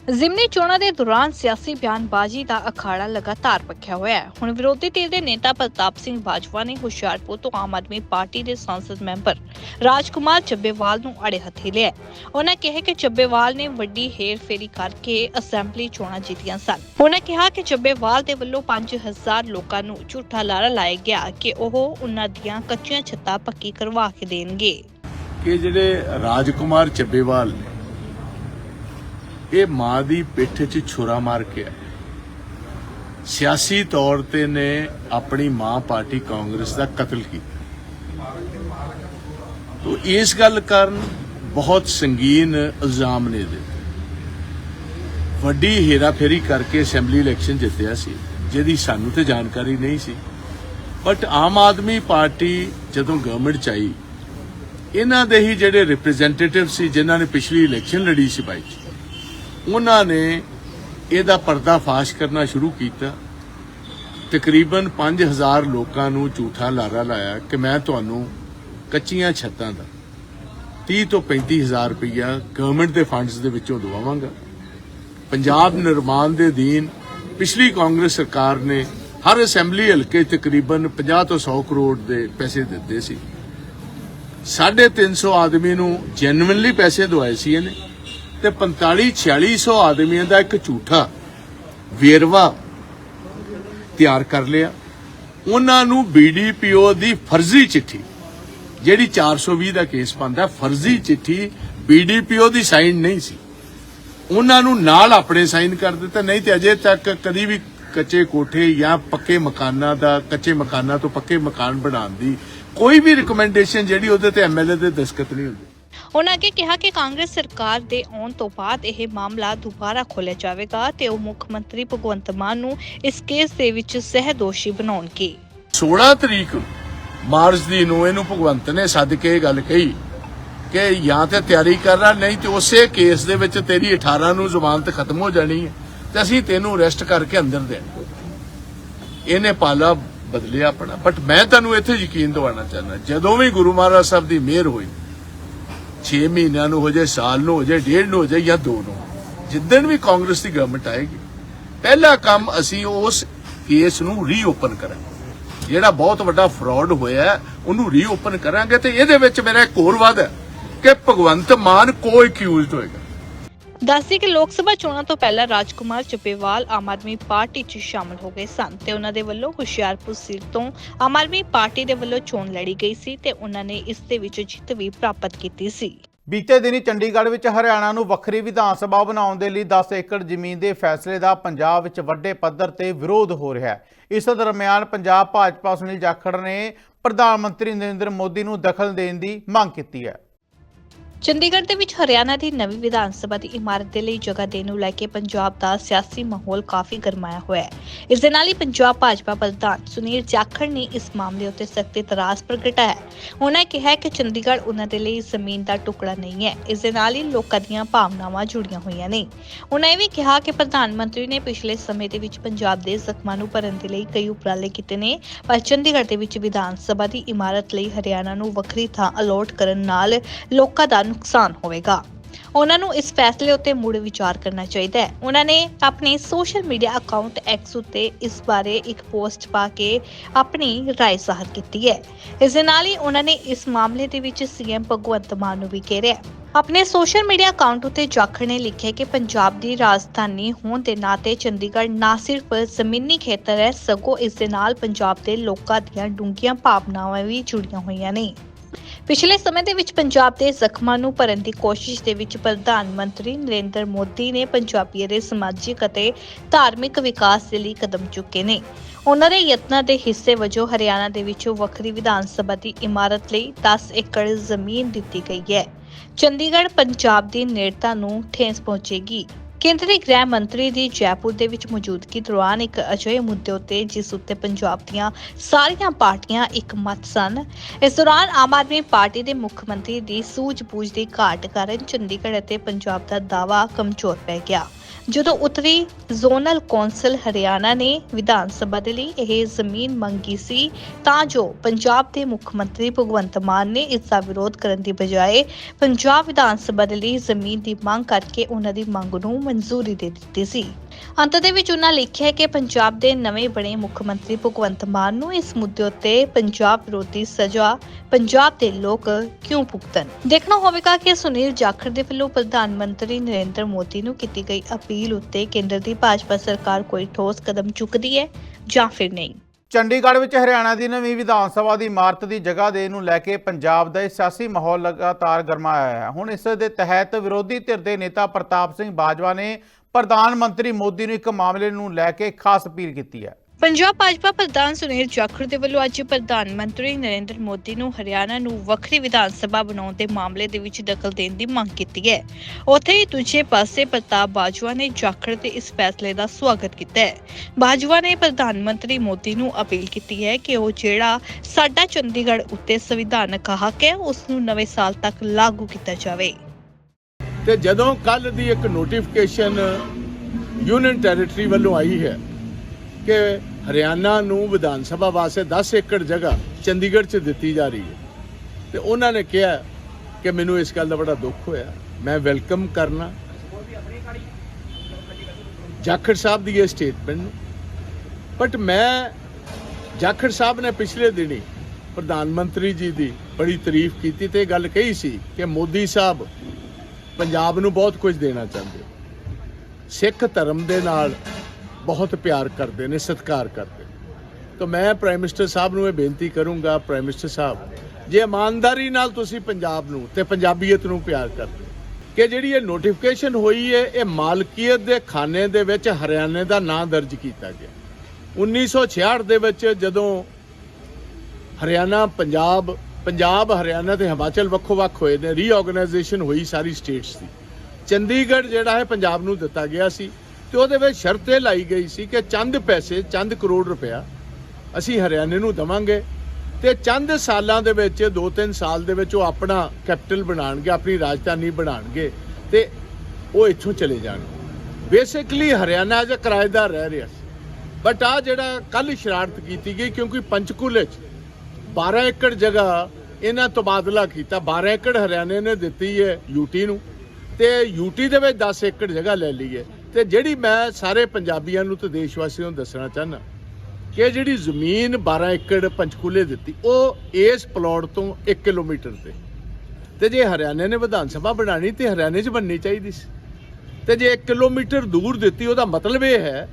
ਜ਼ਿਮਨੀ ਚੋਣਾਂ ਦੇ ਦੌਰਾਨ ਸਿਆਸੀ ਬਿਆਨਬਾਜ਼ੀ ਦਾ ਅਖਾੜਾ ਲਗਾਤਾਰ ਪੱਖਿਆ ਹੋਇਆ ਹੈ। ਹੁਣ ਵਿਰੋਧੀ ਧਿਰ ਦੇ ਨੇਤਾ ਪ੍ਰਤਾਪ ਸਿੰਘ ਬਾਜਵਾ ਨੇ ਹੁਸ਼ਿਆਰਪੁਰ ਤੋਂ ਆਮ ਆਦਮੀ ਪਾਰਟੀ ਦੇ ਸੰਸਦ ਮੈਂਬਰ ਰਾਜਕੁਮਾਰ ਚੱਬੇਵਾਲ ਨੂੰ ਅੜੇ ਹੱਥੀ ਲਿਆ ਉਹਨਾਂ ਕਿਹਾ ਕਿ ਚੱਬੇਵਾਲ ਨੇ ਵੱਡੀ ਹੇਰਫੇਰੀ ਕਰਕੇ ਅਸੈਂਬਲੀ ਚੋਣਾਂ ਜਿੱਤੀਆਂ ਸਨ। ਉਹਨਾਂ ਕਿਹਾ ਕਿ ਚੱਬੇਵਾਲ ਦੇ ਵੱਲੋਂ 5000 ਲੋਕਾਂ ਨੂੰ ਝੂਠਾ ਲਾਰਾ ਲਾਇਆ ਗਿਆ ਕਿ ਉਹ ਉਹਨਾਂ ਦੀਆਂ ਕੱਚੀਆਂ ਛੱਤਾਂ ਪੱਕੀ ਕਰਵਾ ਕੇ ਦੇਣਗੇ।
ਕਿ ਜਿਹੜੇ ਰਾਜਕੁਮਾਰ ਚੱਬੇਵਾਲ ਨੇ ਇਹ ਮਾਂ ਦੀ ਪਿੱਠ 'ਚ ਛੁਰਾ ਮਾਰ ਕੇ ਆਏ ਸਿਆਸੀ ਤੌਰ ਤੇ ਨੇ ਆਪਣੀ ਮਾਂ ਪਾਰਟੀ ਕਾਂਗਰਸ ਦਾ ਕਤਲ ਕੀਤਾ। ਤੋ ਇਸ ਗੱਲ ਕਾਰਨ ਬਹੁਤ ਸੰਗੀਨ ਇਲਜ਼ਾਮ ਨੇ ਇਹਦੇ ਤੇ। ਵੱਡੀ ਹੇਰਾਫੇਰੀ ਕਰਕੇ ਅਸੈਂਬਲੀ ਇਲੈਕਸ਼ਨ ਜਿੱਤਿਆ ਸੀ, ਜਿਹਦੀ ਸਾਨੂੰ ਤੇ ਜਾਣਕਾਰੀ ਨਹੀਂ ਸੀ। ਬਟ ਆਮ ਆਦਮੀ ਪਾਰਟੀ ਜਦੋਂ ਗਵਰਨਮੈਂਟ ਚ ਆਈ, ਇਹਨਾਂ ਦੇ ਹੀ ਜਿਹੜੇ ਰਿਪਰੈਜ਼ੈਂਟੇਟਿਵ ਸੀ, ਜਿਨ੍ਹਾਂ ਨੇ ਪਿਛਲੀ ਇਲੈਕਸ਼ਨ ਲੜੀ ਸੀ ਬਾਈ ਜੀ ਉਹਨਾਂ ਨੇ ਇਹਦਾ ਪਰਦਾਫਾਸ਼ ਕਰਨਾ ਸ਼ੁਰੂ ਕੀਤਾ। ਤਕਰੀਬਨ 5000 ਲੋਕਾਂ ਨੂੰ ਝੂਠਾ ਲਾਰਾ ਲਾਇਆ ਕਿ ਮੈਂ ਤੁਹਾਨੂੰ ਕੱਚੀਆਂ ਛੱਤਾਂ ਦਾ 30 ਤੋਂ 35000 ਰੁਪਈਆ ਗਵਰਨਮੈਂਟ ਦੇ ਫੰਡਸ ਦੇ ਵਿੱਚੋਂ ਦਵਾਵਾਂਗਾ। ਪੰਜਾਬ ਨਿਰਮਾਣ ਦੇ ਦੀਨ ਪਿਛਲੀ ਕਾਂਗਰਸ ਸਰਕਾਰ ਨੇ ਹਰ ਅਸੈਂਬਲੀ ਹਲਕੇ ਤਕਰੀਬਨ 50 ਤੋਂ 100 ਕਰੋੜ ਦੇ ਪੈਸੇ ਦਿੱਤੇ ਸੀ। 350 ਆਦਮੀ ਨੂੰ ਜੈਨੂਇਨਲੀ ਪੈਸੇ ਦਵਾਏ ਸੀ ਇਹਨੇ। ਤੇ 45 4600 ਆਦਮੀਆਂ ਦਾ ਇੱਕ ਝੂਠਾ ਵੇਰਵਾ ਤਿਆਰ ਕਰ ਲਿਆ। ਉਹਨਾਂ ਨੂੰ ਬੀਡੀਪੀਓ ਦੀ ਫਰਜ਼ੀ ਚਿੱਠੀ, ਜਿਹੜੀ 420 ਦਾ ਕੇਸ ਬੰਦਾ ਫਰਜ਼ੀ ਚਿੱਠੀ ਬੀਡੀਪੀਓ ਦੀ ਸਾਈਨ ਨਹੀਂ ਸੀ। ਉਹਨਾਂ ਨੂੰ ਨਾਲ ਆਪਣੇ ਸਾਈਨ ਕਰ ਦਿੱਤਾ, ਨਹੀਂ ਤੇ ਅਜੇ ਤੱਕ ਕਦੀ ਵੀ ਕੱਚੇ ਕੋਠੇ ਜਾਂ ਪੱਕੇ ਮਕਾਨਾਂ ਦਾ, ਕੱਚੇ ਮਕਾਨਾਂ ਤੋਂ ਪੱਕੇ ਮਕਾਨ ਬਣਾਉਣ ਦੀ ਕੋਈ ਵੀ ਰਿਕਮੈਂਡੇਸ਼ਨ ਜਿਹੜੀ ਉਹਦੇ ਤੇ ਐਮਐਲਏ ਦੇ ਦਸਖਤ ਨਹੀਂ ਹੁੰਦੀ।
ਉਹਨਾਂ ਅੱਗੇ ਕਿਹਾ ਕਿ ਕਾਂਗਰਸ ਸਰਕਾਰ ਦੇ ਆਉਣ ਤੋਂ ਬਾਅਦ ਇਹ ਮਾਮਲਾ ਦੁਬਾਰਾ ਖੋਲ੍ਹਿਆ ਜਾਵੇਗਾ ਤੇ ਉਹ ਮੁੱਖ ਮੰਤਰੀ ਭਗਵੰਤ ਮਾਨ ਨੂੰ ਇਸ ਕੇਸ ਦੇ ਵਿੱਚ ਸਹਿ ਦੋਸ਼ੀ ਬਣਾਉਣਗੇ।
16 ਤਰੀਕ ਮਾਰਚ ਦੀ ਨੂੰ ਇਹਨੂੰ ਭਗਵੰਤ ਨੇ ਸੱਦ ਕੇ ਇਹ ਗੱਲ ਕਹੀ ਕਿ ਜਾਂ ਤੇ ਤਿਆਰੀ ਕਰਨਾ ਨਹੀਂ ਤੇ ਉਸੇ ਕੇਸ ਦੇ ਵਿੱਚ ਤੇਰੀ 18 ਨੂੰ ਜ਼ਮਾਨਤ ਖਤਮ ਹੋ ਜਾਣੀ ਹੈ ਤੇ ਅਸੀਂ ਤੈਨੂੰ ਅਰੈਸਟ ਕਰਕੇ ਅੰਦਰ ਦੇਣਾ। ਇਹਨੇ ਪਾਲਾ ਬਦਲਿਆ ਆਪਣਾ। ਬਟ ਮੈਂ ਤੁਹਾਨੂੰ ਇੱਥੇ ਯਕੀਨ ਦਿਵਾਉਣਾ ਚਾਹੁੰਦਾ, ਜਦੋਂ ਵੀ ਗੁਰੂ ਮਹਾਰਾਜ ਸਾਹਿਬ ਦੀ ਮਿਹਰ ਹੋਈ 6 ਮਹੀਨਿਆਂ ਨੂੰ ਹੋ ਜਾਏ, ਸਾਲ ਨੂੰ ਹੋ ਜਾਏ, ਡੇਢ ਨੂੰ ਹੋ ਜਾਏ ਜਾਂ ਦੋ ਨੂੰ। ਜਿੱਦਣ ਵੀ ਕਾਂਗਰਸ ਦੀ ਗਵਰਨਮੈਂਟ ਆਏਗੀ, ਪਹਿਲਾ ਕੰਮ ਅਸੀਂ ਉਸ ਕੇਸ ਨੂੰ ਰੀਓਪਨ ਕਰਾਂਗੇ। ਜਿਹੜਾ ਬਹੁਤ ਵੱਡਾ ਫਰਾਡ ਹੋਇਆ, ਉਹਨੂੰ ਰੀਓਪਨ ਕਰਾਂਗੇ ਤੇ ਇਹਦੇ ਵਿੱਚ ਮੇਰਾ ਇੱਕ ਹੋਰ ਵਾਅਦਾ ਹੈ ਕਿ ਭਗਵੰਤ ਮਾਨ ਕੋ ਅਕਿਊਜ਼ਡ ਹੋਏਗਾ।
ਦੱਸਦੇ ਕਿ ਲੋਕ ਸਭਾ ਚੋਣਾਂ ਤੋਂ ਪਹਿਲਾਂ ਰਾਜਕੁਮਾਰ ਚੱਬੇਵਾਲ ਆਮ ਆਦਮੀ ਪਾਰਟੀ 'ਚ ਸ਼ਾਮਲ ਹੋ ਗਏ ਸਨ ਤੇ ਉਹਨਾਂ ਦੇ ਵੱਲੋਂ ਹੁਸ਼ਿਆਰਪੁਰ ਸੀਟ ਤੋਂ ਆਮ ਆਦਮੀ ਪਾਰਟੀ ਦੇ ਵੱਲੋਂ ਚੋਣ ਲੜੀ ਗਈ ਸੀ ਤੇ ਉਹਨਾਂ ਨੇ ਇਸ ਦੇ ਵਿੱਚ ਜਿੱਤ ਵੀ ਪ੍ਰਾਪਤ ਕੀਤੀ ਸੀ।
ਬੀਤੇ ਦਿਨੀ ਚੰਡੀਗੜ੍ਹ ਵਿੱਚ ਹਰਿਆਣਾ ਨੂੰ ਵੱਖਰੀ ਵਿਧਾਨ ਸਭਾ ਬਣਾਉਣ ਦੇ ਲਈ 10 ਏਕੜ ਜ਼ਮੀਨ ਦੇ ਫੈਸਲੇ ਦਾ ਪੰਜਾਬ ਵਿੱਚ ਵੱਡੇ ਪੱਧਰ ਤੇ ਵਿਰੋਧ ਹੋ ਰਿਹਾ ਹੈ। ਇਸ ਦਰਮਿਆਨ ਪੰਜਾਬ ਭਾਜਪਾ ਸੁਨੀਲ ਜਾਖੜ ਨੇ ਪ੍ਰਧਾਨ ਮੰਤਰੀ ਨਰਿੰਦਰ ਮੋਦੀ ਨੂੰ ਦਖਲ ਦੇਣ ਦੀ ਮੰਗ ਕੀਤੀ ਹੈ।
ਚੰਡੀਗੜ੍ਹ ਦੇ ਵਿੱਚ ਹਰਿਆਣਾ ਦੀ ਨਵੀਂ ਵਿਧਾਨ ਸਭਾ ਦੀ ਇਮਾਰਤ ਦੇ ਲਈ ਜਗ੍ਹਾ ਦੇਣ ਨੂੰ ਲੈ ਕੇ ਪੰਜਾਬ ਦਾ ਸਿਆਸੀ ਮਾਹੌਲ ਕਾਫੀ ਗਰਮਾਇਆ ਹੋਇਆ ਹੈ। ਇਸ ਦੇ ਨਾਲ ਹੀ ਪੰਜਾਬ ਭਾਜਪਾ ਪ੍ਰਧਾਨ ਸੁਨੀਲ ਜਾਖੜ ਨੇ ਇਸ ਮਾਮਲੇ ਉੱਤੇ ਸਖਤ ਇਤਰਾਜ਼ ਪ੍ਰਗਟਾਇਆ ਹੈ। ਉਹਨਾਂ ਕਿਹਾ ਕਿ ਚੰਡੀਗੜ੍ਹ ਉਹਨਾਂ ਦੇ ਲਈ ਜ਼ਮੀਨ ਦਾ ਟੁਕੜਾ ਨਹੀਂ ਹੈ। ਇਸ ਦੇ ਨਾਲ ਹੀ ਲੋਕਾਂ ਦੀਆਂ ਭਾਵਨਾਵਾਂ ਜੁੜੀਆਂ ਹੋਈਆਂ ਨੇ। ਉਹਨਾਂ ਇਹ ਵੀ ਕਿਹਾ ਕਿ ਪ੍ਰਧਾਨ ਮੰਤਰੀ ਨੇ ਪਿਛਲੇ ਸਮੇਂ ਦੇ ਵਿੱਚ ਪੰਜਾਬ ਦੇ ਜ਼ਖਮਾਂ ਨੂੰ ਭਰਨ ਦੇ ਲਈ ਕਈ ਉਪਰਾਲੇ ਕੀਤੇ ਨੇ, ਪਰ ਚੰਡੀਗੜ੍ਹ ਦੇ ਵਿੱਚ ਵਿਧਾਨ ਸਭਾ ਦੀ ਇਮਾਰਤ ਲਈ ਹਰਿਆਣਾ ਨੂੰ ਵੱਖਰੀ ਥਾਂ ਅਲੋਟ ਕਰਨ ਨਾਲ ਲੋਕਾਂ ਦਾ ਨੁਕਸਾਨ ਹੋਵੇਗਾ ਉਹਨਾਂ ਨੂੰ ਇਸ ਫੈਸਲੇ ਉੱਤੇ ਮੁੜ ਵਿਚਾਰ ਕਰਨਾ ਚਾਹੀਦਾ ਹੈ ਉਹਨਾਂ ਨੇ ਆਪਣੇ ਸੋਸ਼ਲ ਮੀਡੀਆ ਅਕਾਊਂਟ ਐਕਸ ਉੱਤੇ ਇਸ ਬਾਰੇ ਇੱਕ ਪੋਸਟ ਪਾ ਕੇ ਆਪਣੀ رائے ਜ਼ਾਹਰ ਕੀਤੀ ਹੈ ਇਸ ਦੇ ਨਾਲ ਹੀ ਉਹਨਾਂ ਨੇ ਇਸ ਮਾਮਲੇ ਦੇ ਵਿੱਚ ਸੀਐਮ ਭਗਵੰਤ ਮਾਨ ਨੂੰ ਵੀ ਘੇਰਿਆ ਹੈ। ਆਪਣੇ ਸੋਸ਼ਲ ਮੀਡੀਆ ਅਕਾਊਂਟ ਉੱਤੇ ਜਾਖੜ ਨੇ ਲਿਖਿਆ ਕਿ ਪੰਜਾਬ ਦੀ ਰਾਜਧਾਨੀ ਹੋਣ ਦੇ ਨਾਤੇ ਚੰਡੀਗੜ੍ਹ ਨਾ ਸਿਰਫ ਜ਼ਮੀਨੀ ਖੇਤਰ ਹੈ ਸਗੋਂ ਇਸ ਦੇ ਨਾਲ ਪੰਜਾਬ ਦੇ ਲੋਕਾਂ ਦੀਆਂ ਡੂੰਘੀਆਂ ਭਾਵਨਾਵਾਂ ਵੀ ਜੁੜੀਆਂ ਹੋਈਆਂ ਨੇ ਪਿਛਲੇ ਸਮੇਂ ਦੇ ਵਿੱਚ ਪੰਜਾਬ ਦੇ ਜ਼ਖਮਾਂ ਨੂੰ ਭਰਨ ਦੀ ਕੋਸ਼ਿਸ਼ ਦੇ ਵਿੱਚ ਪ੍ਰਧਾਨ ਮੰਤਰੀ ਨਰਿੰਦਰ ਮੋਦੀ ਨੇ ਪੰਜਾਬੀਆਂ ਦੇ ਸਮਾਜਿਕ ਅਤੇ ਧਾਰਮਿਕ ਵਿਕਾਸ ਦੇ ਲਈ ਕਦਮ ਚੁੱਕੇ ਨੇ। ਉਹਨਾਂ ਦੇ ਯਤਨਾਂ ਦੇ ਹਿੱਸੇ ਵਜੋਂ ਹਰਿਆਣਾ ਦੇ ਵਿੱਚੋਂ ਵੱਖਰੀ ਵਿਧਾਨ ਸਭਾ ਦੀ ਇਮਾਰਤ ਲਈ 10 ਏਕੜ ਜ਼ਮੀਨ ਦਿੱਤੀ ਗਈ ਹੈ। ਚੰਡੀਗੜ੍ਹ ਪੰਜਾਬ ਦੀ ਨੇੜਤਾ ਨੂੰ ਠੇਸ ਪਹੁੰਚੇਗੀ। ਕੇਂਦਰੀ ਗ੍ਰਹਿ ਮੰਤਰੀ ਦੀ ਜੈਪੁਰ ਦੇ ਵਿੱਚ ਮੌਜੂਦਗੀ ਦੌਰਾਨ ਇੱਕ ਅਜਿਹੇ ਮੁੱਦੇ ਉੱਤੇ ਜਿਸ ਉੱਤੇ ਪੰਜਾਬ ਦੀਆਂ ਸਾਰੀਆਂ ਪਾਰਟੀਆਂ ਇੱਕ ਮਤ ਸਨ। ਇਸ ਦੌਰਾਨ ਆਮ ਆਦਮੀ ਪਾਰਟੀ ਦੇ ਮੁੱਖ ਮੰਤਰੀ ਦੀ ਸੂਝ-ਬੂਝ ਦੀ ਘਾਟ ਕਾਰਨ ਚੰਡੀਗੜ੍ਹ ਅਤੇ ਪੰਜਾਬ ਦਾ ਦਾਅਵਾ ਕਮਜ਼ੋਰ ਪੈ ਗਿਆ। ਜਦੋਂ ਉੱਤਰੀ ਜ਼ੋਨਲ ਕੌਂਸਲ ਹਰਿਆਣਾ ਨੇ ਵਿਧਾਨ ਸਭਾ ਦੇ ਲਈ ਇਹ ਜ਼ਮੀਨ ਮੰਗੀ ਸੀ, ਤਾਂ ਜੋ ਪੰਜਾਬ ਦੇ ਮੁੱਖ ਮੰਤਰੀ ਭਗਵੰਤ ਮਾਨ ਨੇ ਇਸ ਦਾ ਵਿਰੋਧ ਕਰਨ ਦੀ ਬਜਾਏ ਪੰਜਾਬ ਵਿਧਾਨ ਸਭਾ ਦੇ ਲਈ ਜ਼ਮੀਨ ਦੀ ਮੰਗ ਕਰਕੇ ਉਹਨਾਂ ਦੀ ਮੰਗ ਨੂੰ ਮਨਜ਼ੂਰੀ ਦੇ ਦਿੱਤੀ ਸੀ। ਅੰਤ ਦੇ ਵਿੱਚ ਉਹਨਾਂ ਲਿਖਿਆ ਕਿ ਪੰਜਾਬ ਦੇ ਨਵੇਂ ਬਣੇ ਮੁੱਖ ਮੰਤਰੀ ਭਗਵੰਤ ਮਾਨ ਨੂੰ ਇਸ ਮੁੱਦੇ ਉੱਤੇ ਪੰਜਾਬ ਵਿਰੋਧੀ ਸਜ਼ਾ ਪੰਜਾਬ ਦੇ ਲੋਕ ਕਿਉਂ ਭੁਗਤਣ? ਦੇਖਣਾ ਹੋਵੇਗਾ ਕਿ ਸੁਨੀਲ ਜਾਖੜ ਦੇ ਵੱਲੋਂ ਪ੍ਰਧਾਨ ਮੰਤਰੀ ਨਰਿੰਦਰ ਮੋਦੀ ਨੂੰ ਕੀਤੀ ਗਈ ਅਪੀਲ ਉੱਤੇ ਕੇਂਦਰ ਦੀ ਭਾਜਪਾ ਸਰਕਾਰ ਕੋਈ ਠੋਸ ਕਦਮ ਚੁੱਕਦੀ ਹੈ ਜਾਂ ਫਿਰ ਨਹੀਂ?
ਚੰਡੀਗੜ੍ਹ ਵਿੱਚ ਹਰਿਆਣਾ ਦੀ ਨਵੀਂ ਵਿਧਾਨ ਸਭਾ ਦੀ ਇਮਾਰਤ ਦੀ ਜਗ੍ਹਾ ਦੇਣ ਨੂੰ ਲੈ ਕੇ ਪੰਜਾਬ ਦਾ ਸਿਆਸੀ ਮਾਹੌਲ ਲਗਾਤਾਰ ਗਰਮਾਇਆ ਹੈ। ਹੁਣ ਇਸ ਦੇ ਤਹਿਤ ਵਿਰੋਧੀ ਧਿਰ ਦੇ ਨੇਤਾ ਪ੍ਰਤਾਪ ਸਿੰਘ ਬਾਜਵਾ ਨੇ ਪ੍ਰਧਾਨ ਮੰਤਰੀ ਮੋਦੀ ਨੂੰ ਇੱਕ ਮਾਮਲੇ ਨੂੰ ਲੈ ਕੇ ਖਾਸ ਅਪੀਲ ਕੀਤੀ ਹੈ।
ਪੰਜਾਬ ਭਾਜਪਾ ਪ੍ਰਧਾਨ ਸੁਨੀਲ ਜਾਖੜ ਦੇ ਵੱਲੋਂ ਅੱਜ ਪ੍ਰਧਾਨ ਮੰਤਰੀ ਨਰਿੰਦਰ ਮੋਦੀ ਨੂੰ ਹਰਿਆਣਾ ਨੂੰ ਵੱਖਰੀ ਵਿਧਾਨ ਸਭਾ ਬਣਾਉਣ ਦੇ ਮਾਮਲੇ ਦੇ ਵਿੱਚ ਦਖਲ ਦੇਣ ਦੀ ਮੰਗ ਕੀਤੀ ਹੈ। ਉੱਥੇ ਹੀ ਦੂਜੇ ਪਾਸੇ ਪ੍ਰਤਾਪ ਬਾਜਵਾ ਨੇ ਜਾਖੜ ਦੇ ਇਸ ਫੈਸਲੇ ਦਾ ਸਵਾਗਤ ਕੀਤਾ ਹੈ। ਬਾਜਵਾ ਨੇ ਪ੍ਰਧਾਨ ਮੰਤਰੀ ਮੋਦੀ ਨੂੰ ਅਪੀਲ ਕੀਤੀ ਹੈ ਕਿ ਉਹ ਜਿਹੜਾ ਸਾਡਾ ਚੰਡੀਗੜ੍ਹ ਉੱਤੇ ਸੰਵਿਧਾਨਕ ਹੱਕ ਹੈ, ਉਸ ਨੂੰ ਨਵੇਂ ਸਾਲ ਤੱਕ ਲਾਗੂ ਕੀਤਾ ਜਾਵੇ।
ਤੇ ਜਦੋਂ ਕੱਲ ਦੀ ਇੱਕ ਨੋਟੀਫਿਕੇਸ਼ਨ ਯੂਨੀਅਨ ਟੈਰੀਟਰੀ ਵੱਲੋਂ ਆਈ ਹੈ ਕਿ ਹਰਿਆਣਾ ਨੂੰ ਵਿਧਾਨ ਸਭਾ ਵਾਸਤੇ 10 ਏਕੜ ਜਗ੍ਹਾ ਚੰਡੀਗੜ੍ਹ 'ਚ ਦਿੱਤੀ ਜਾ ਰਹੀ ਹੈ, ਤੇ ਉਹਨਾਂ ਨੇ ਕਿਹਾ ਕਿ ਮੈਨੂੰ ਇਸ ਗੱਲ ਦਾ ਬੜਾ ਦੁੱਖ ਹੋਇਆ। ਮੈਂ ਵੈਲਕਮ ਕਰਨਾ। ਜਾਖੜ ਸਾਹਿਬ ਦੀ ਇਹ ਸਟੇਟਮੈਂਟ ਨੂੰ। ਬਟ ਮੈਂ ਜਾਖੜ ਸਾਹਿਬ ਨੇ ਪਿਛਲੇ ਦਿਨੀ ਪ੍ਰਧਾਨ ਮੰਤਰੀ ਜੀ ਦੀ ਬੜੀ ਤਾਰੀਫ ਕੀਤੀ ਤੇ ਇਹ ਗੱਲ ਕਹੀ ਸੀ ਕਿ ਮੋਦੀ ਸਾਹਿਬ ਪੰਜਾਬ ਨੂੰ ਬਹੁਤ ਕੁਝ ਦੇਣਾ ਚਾਹੁੰਦੇ ਸਿੱਖ ਧਰਮ ਦੇ ਨਾਲ ਬਹੁਤ ਪਿਆਰ ਕਰਦੇ ਨੇ, ਸਤਿਕਾਰ ਕਰਦੇ ਤਾਂ ਮੈਂ ਪ੍ਰਾਈਮ ਮਿਨਿਸਟਰ ਸਾਹਿਬ ਨੂੰ ਇਹ ਬੇਨਤੀ ਕਰੂੰਗਾ ਪ੍ਰਾਈਮ ਮਿਨਿਸਟਰ ਸਾਹਿਬ, ਜੇ ਇਮਾਨਦਾਰੀ ਨਾਲ ਤੁਸੀਂ ਪੰਜਾਬ ਨੂੰ ਤੇ ਪੰਜਾਬੀਅਤ ਨੂੰ ਪਿਆਰ ਕਰਦੇ ਕਿ ਜਿਹੜੀ ਇਹ ਨੋਟੀਫਿਕੇਸ਼ਨ ਹੋਈ ਹੈ, ਇਹ ਮਾਲਕੀਅਤ ਦੇ ਖਾਨੇ ਦੇ ਵਿੱਚ ਹਰਿਆਣੇ ਦਾ ਨਾਂ ਦਰਜ ਕੀਤਾ ਗਿਆ। 1966 ਦੇ ਵਿੱਚ ਜਦੋਂ ਹਰਿਆਣਾ, ਪੰਜਾਬ ਪੰਜਾਬ, ਹਰਿਆਣਾ ਤੇ ਹਿਮਾਚਲ ਵੱਖੋ ਵੱਖ ਹੋਏ ਨੇ। ਰੀਆਰਗੇਨਾਈਜੇਸ਼ਨ ਹੋਈ ਸਾਰੀ ਸਟੇਟਸ ਦੀ। ਚੰਡੀਗੜ੍ਹ ਜਿਹੜਾ ਹੈ ਪੰਜਾਬ ਨੂੰ ਦਿੱਤਾ ਗਿਆ ਸੀ ਤੇ ਉਹਦੇ ਵਿੱਚ ਸ਼ਰਤ ਇਹ ਲਾਈ ਗਈ ਸੀ ਕਿ ਚੰਦ ਪੈਸੇ, ਚੰਦ ਕਰੋੜ ਰੁਪਇਆ ਅਸੀਂ ਹਰਿਆਣੇ ਨੂੰ ਦਵਾਂਗੇ ਤੇ ਚੰਦ ਸਾਲਾਂ ਦੇ ਵਿੱਚ 2-3 ਸਾਲ ਦੇ ਵਿੱਚ ਉਹ ਆਪਣਾ ਕੈਪੀਟਲ ਬਣਾਉਣਗੇ, ਆਪਣੀ ਰਾਜਧਾਨੀ ਬਣਾਉਣਗੇ ਤੇ ਉਹ ਇੱਥੋਂ ਚਲੇ ਜਾਣਗੇ। ਬੇਸਿਕਲੀ ਹਰਿਆਣਾ ਜਿਹਾ ਕਿਰਾਏਦਾਰ ਰਹਿ ਰਿਹਾ ਸੀ। ਬਟ ਆ ਜਿਹੜਾ ਕੱਲ ਸ਼ਰਾਰਤ ਕੀਤੀ ਗਈ ਕਿਉਂਕਿ ਪੰਚਕੂਲੇ 'ਚ 12 ਏਕੜ ਜਗ੍ਹਾ ਇਹਨਾਂ ਤਬਾਦਲਾ ਕੀਤਾ। 12 ਏਕੜ ਹਰਿਆਣੇ ਨੇ ਦਿੱਤੀ ਹੈ ਯੂਟੀ ਨੂੰ। ਤੇ ਯੂਟੀ ਦੇ ਵਿੱਚ 10 ਏਕੜ ਜਗ੍ਹਾ ਲੈ ਲਈ ਹੈ। ਤੇ ਜਿਹੜੀ ਮੈਂ ਸਾਰੇ ਪੰਜਾਬੀਆਂ ਨੂੰ ਤੇ ਦੇਸ਼ ਵਾਸੀਆਂ ਨੂੰ ਦੱਸਣਾ ਚਾਹਨਾ ਕਿ ਜਿਹੜੀ ਜ਼ਮੀਨ 12 ਏਕੜ ਪੰਚਕੂਲੇ ਦਿੱਤੀ, ਉਹ ਇਸ ਪਲਾਟ ਤੋਂ 1 ਕਿਲੋਮੀਟਰ ਤੇ। ਤੇ ਜੇ ਹਰਿਆਣੇ ਨੇ ਵਿਧਾਨ ਸਭਾ ਬਣਾਣੀ, ਤੇ ਹਰਿਆਣੇ 'ਚ ਬਣਨੀ ਚਾਹੀਦੀ ਸੀ। ਤੇ ਜੇ 1 ਕਿਲੋਮੀਟਰ ਦੂਰ ਦਿੱਤੀ, ਉਹਦਾ ਮਤਲਬ ਇਹ ਹੈ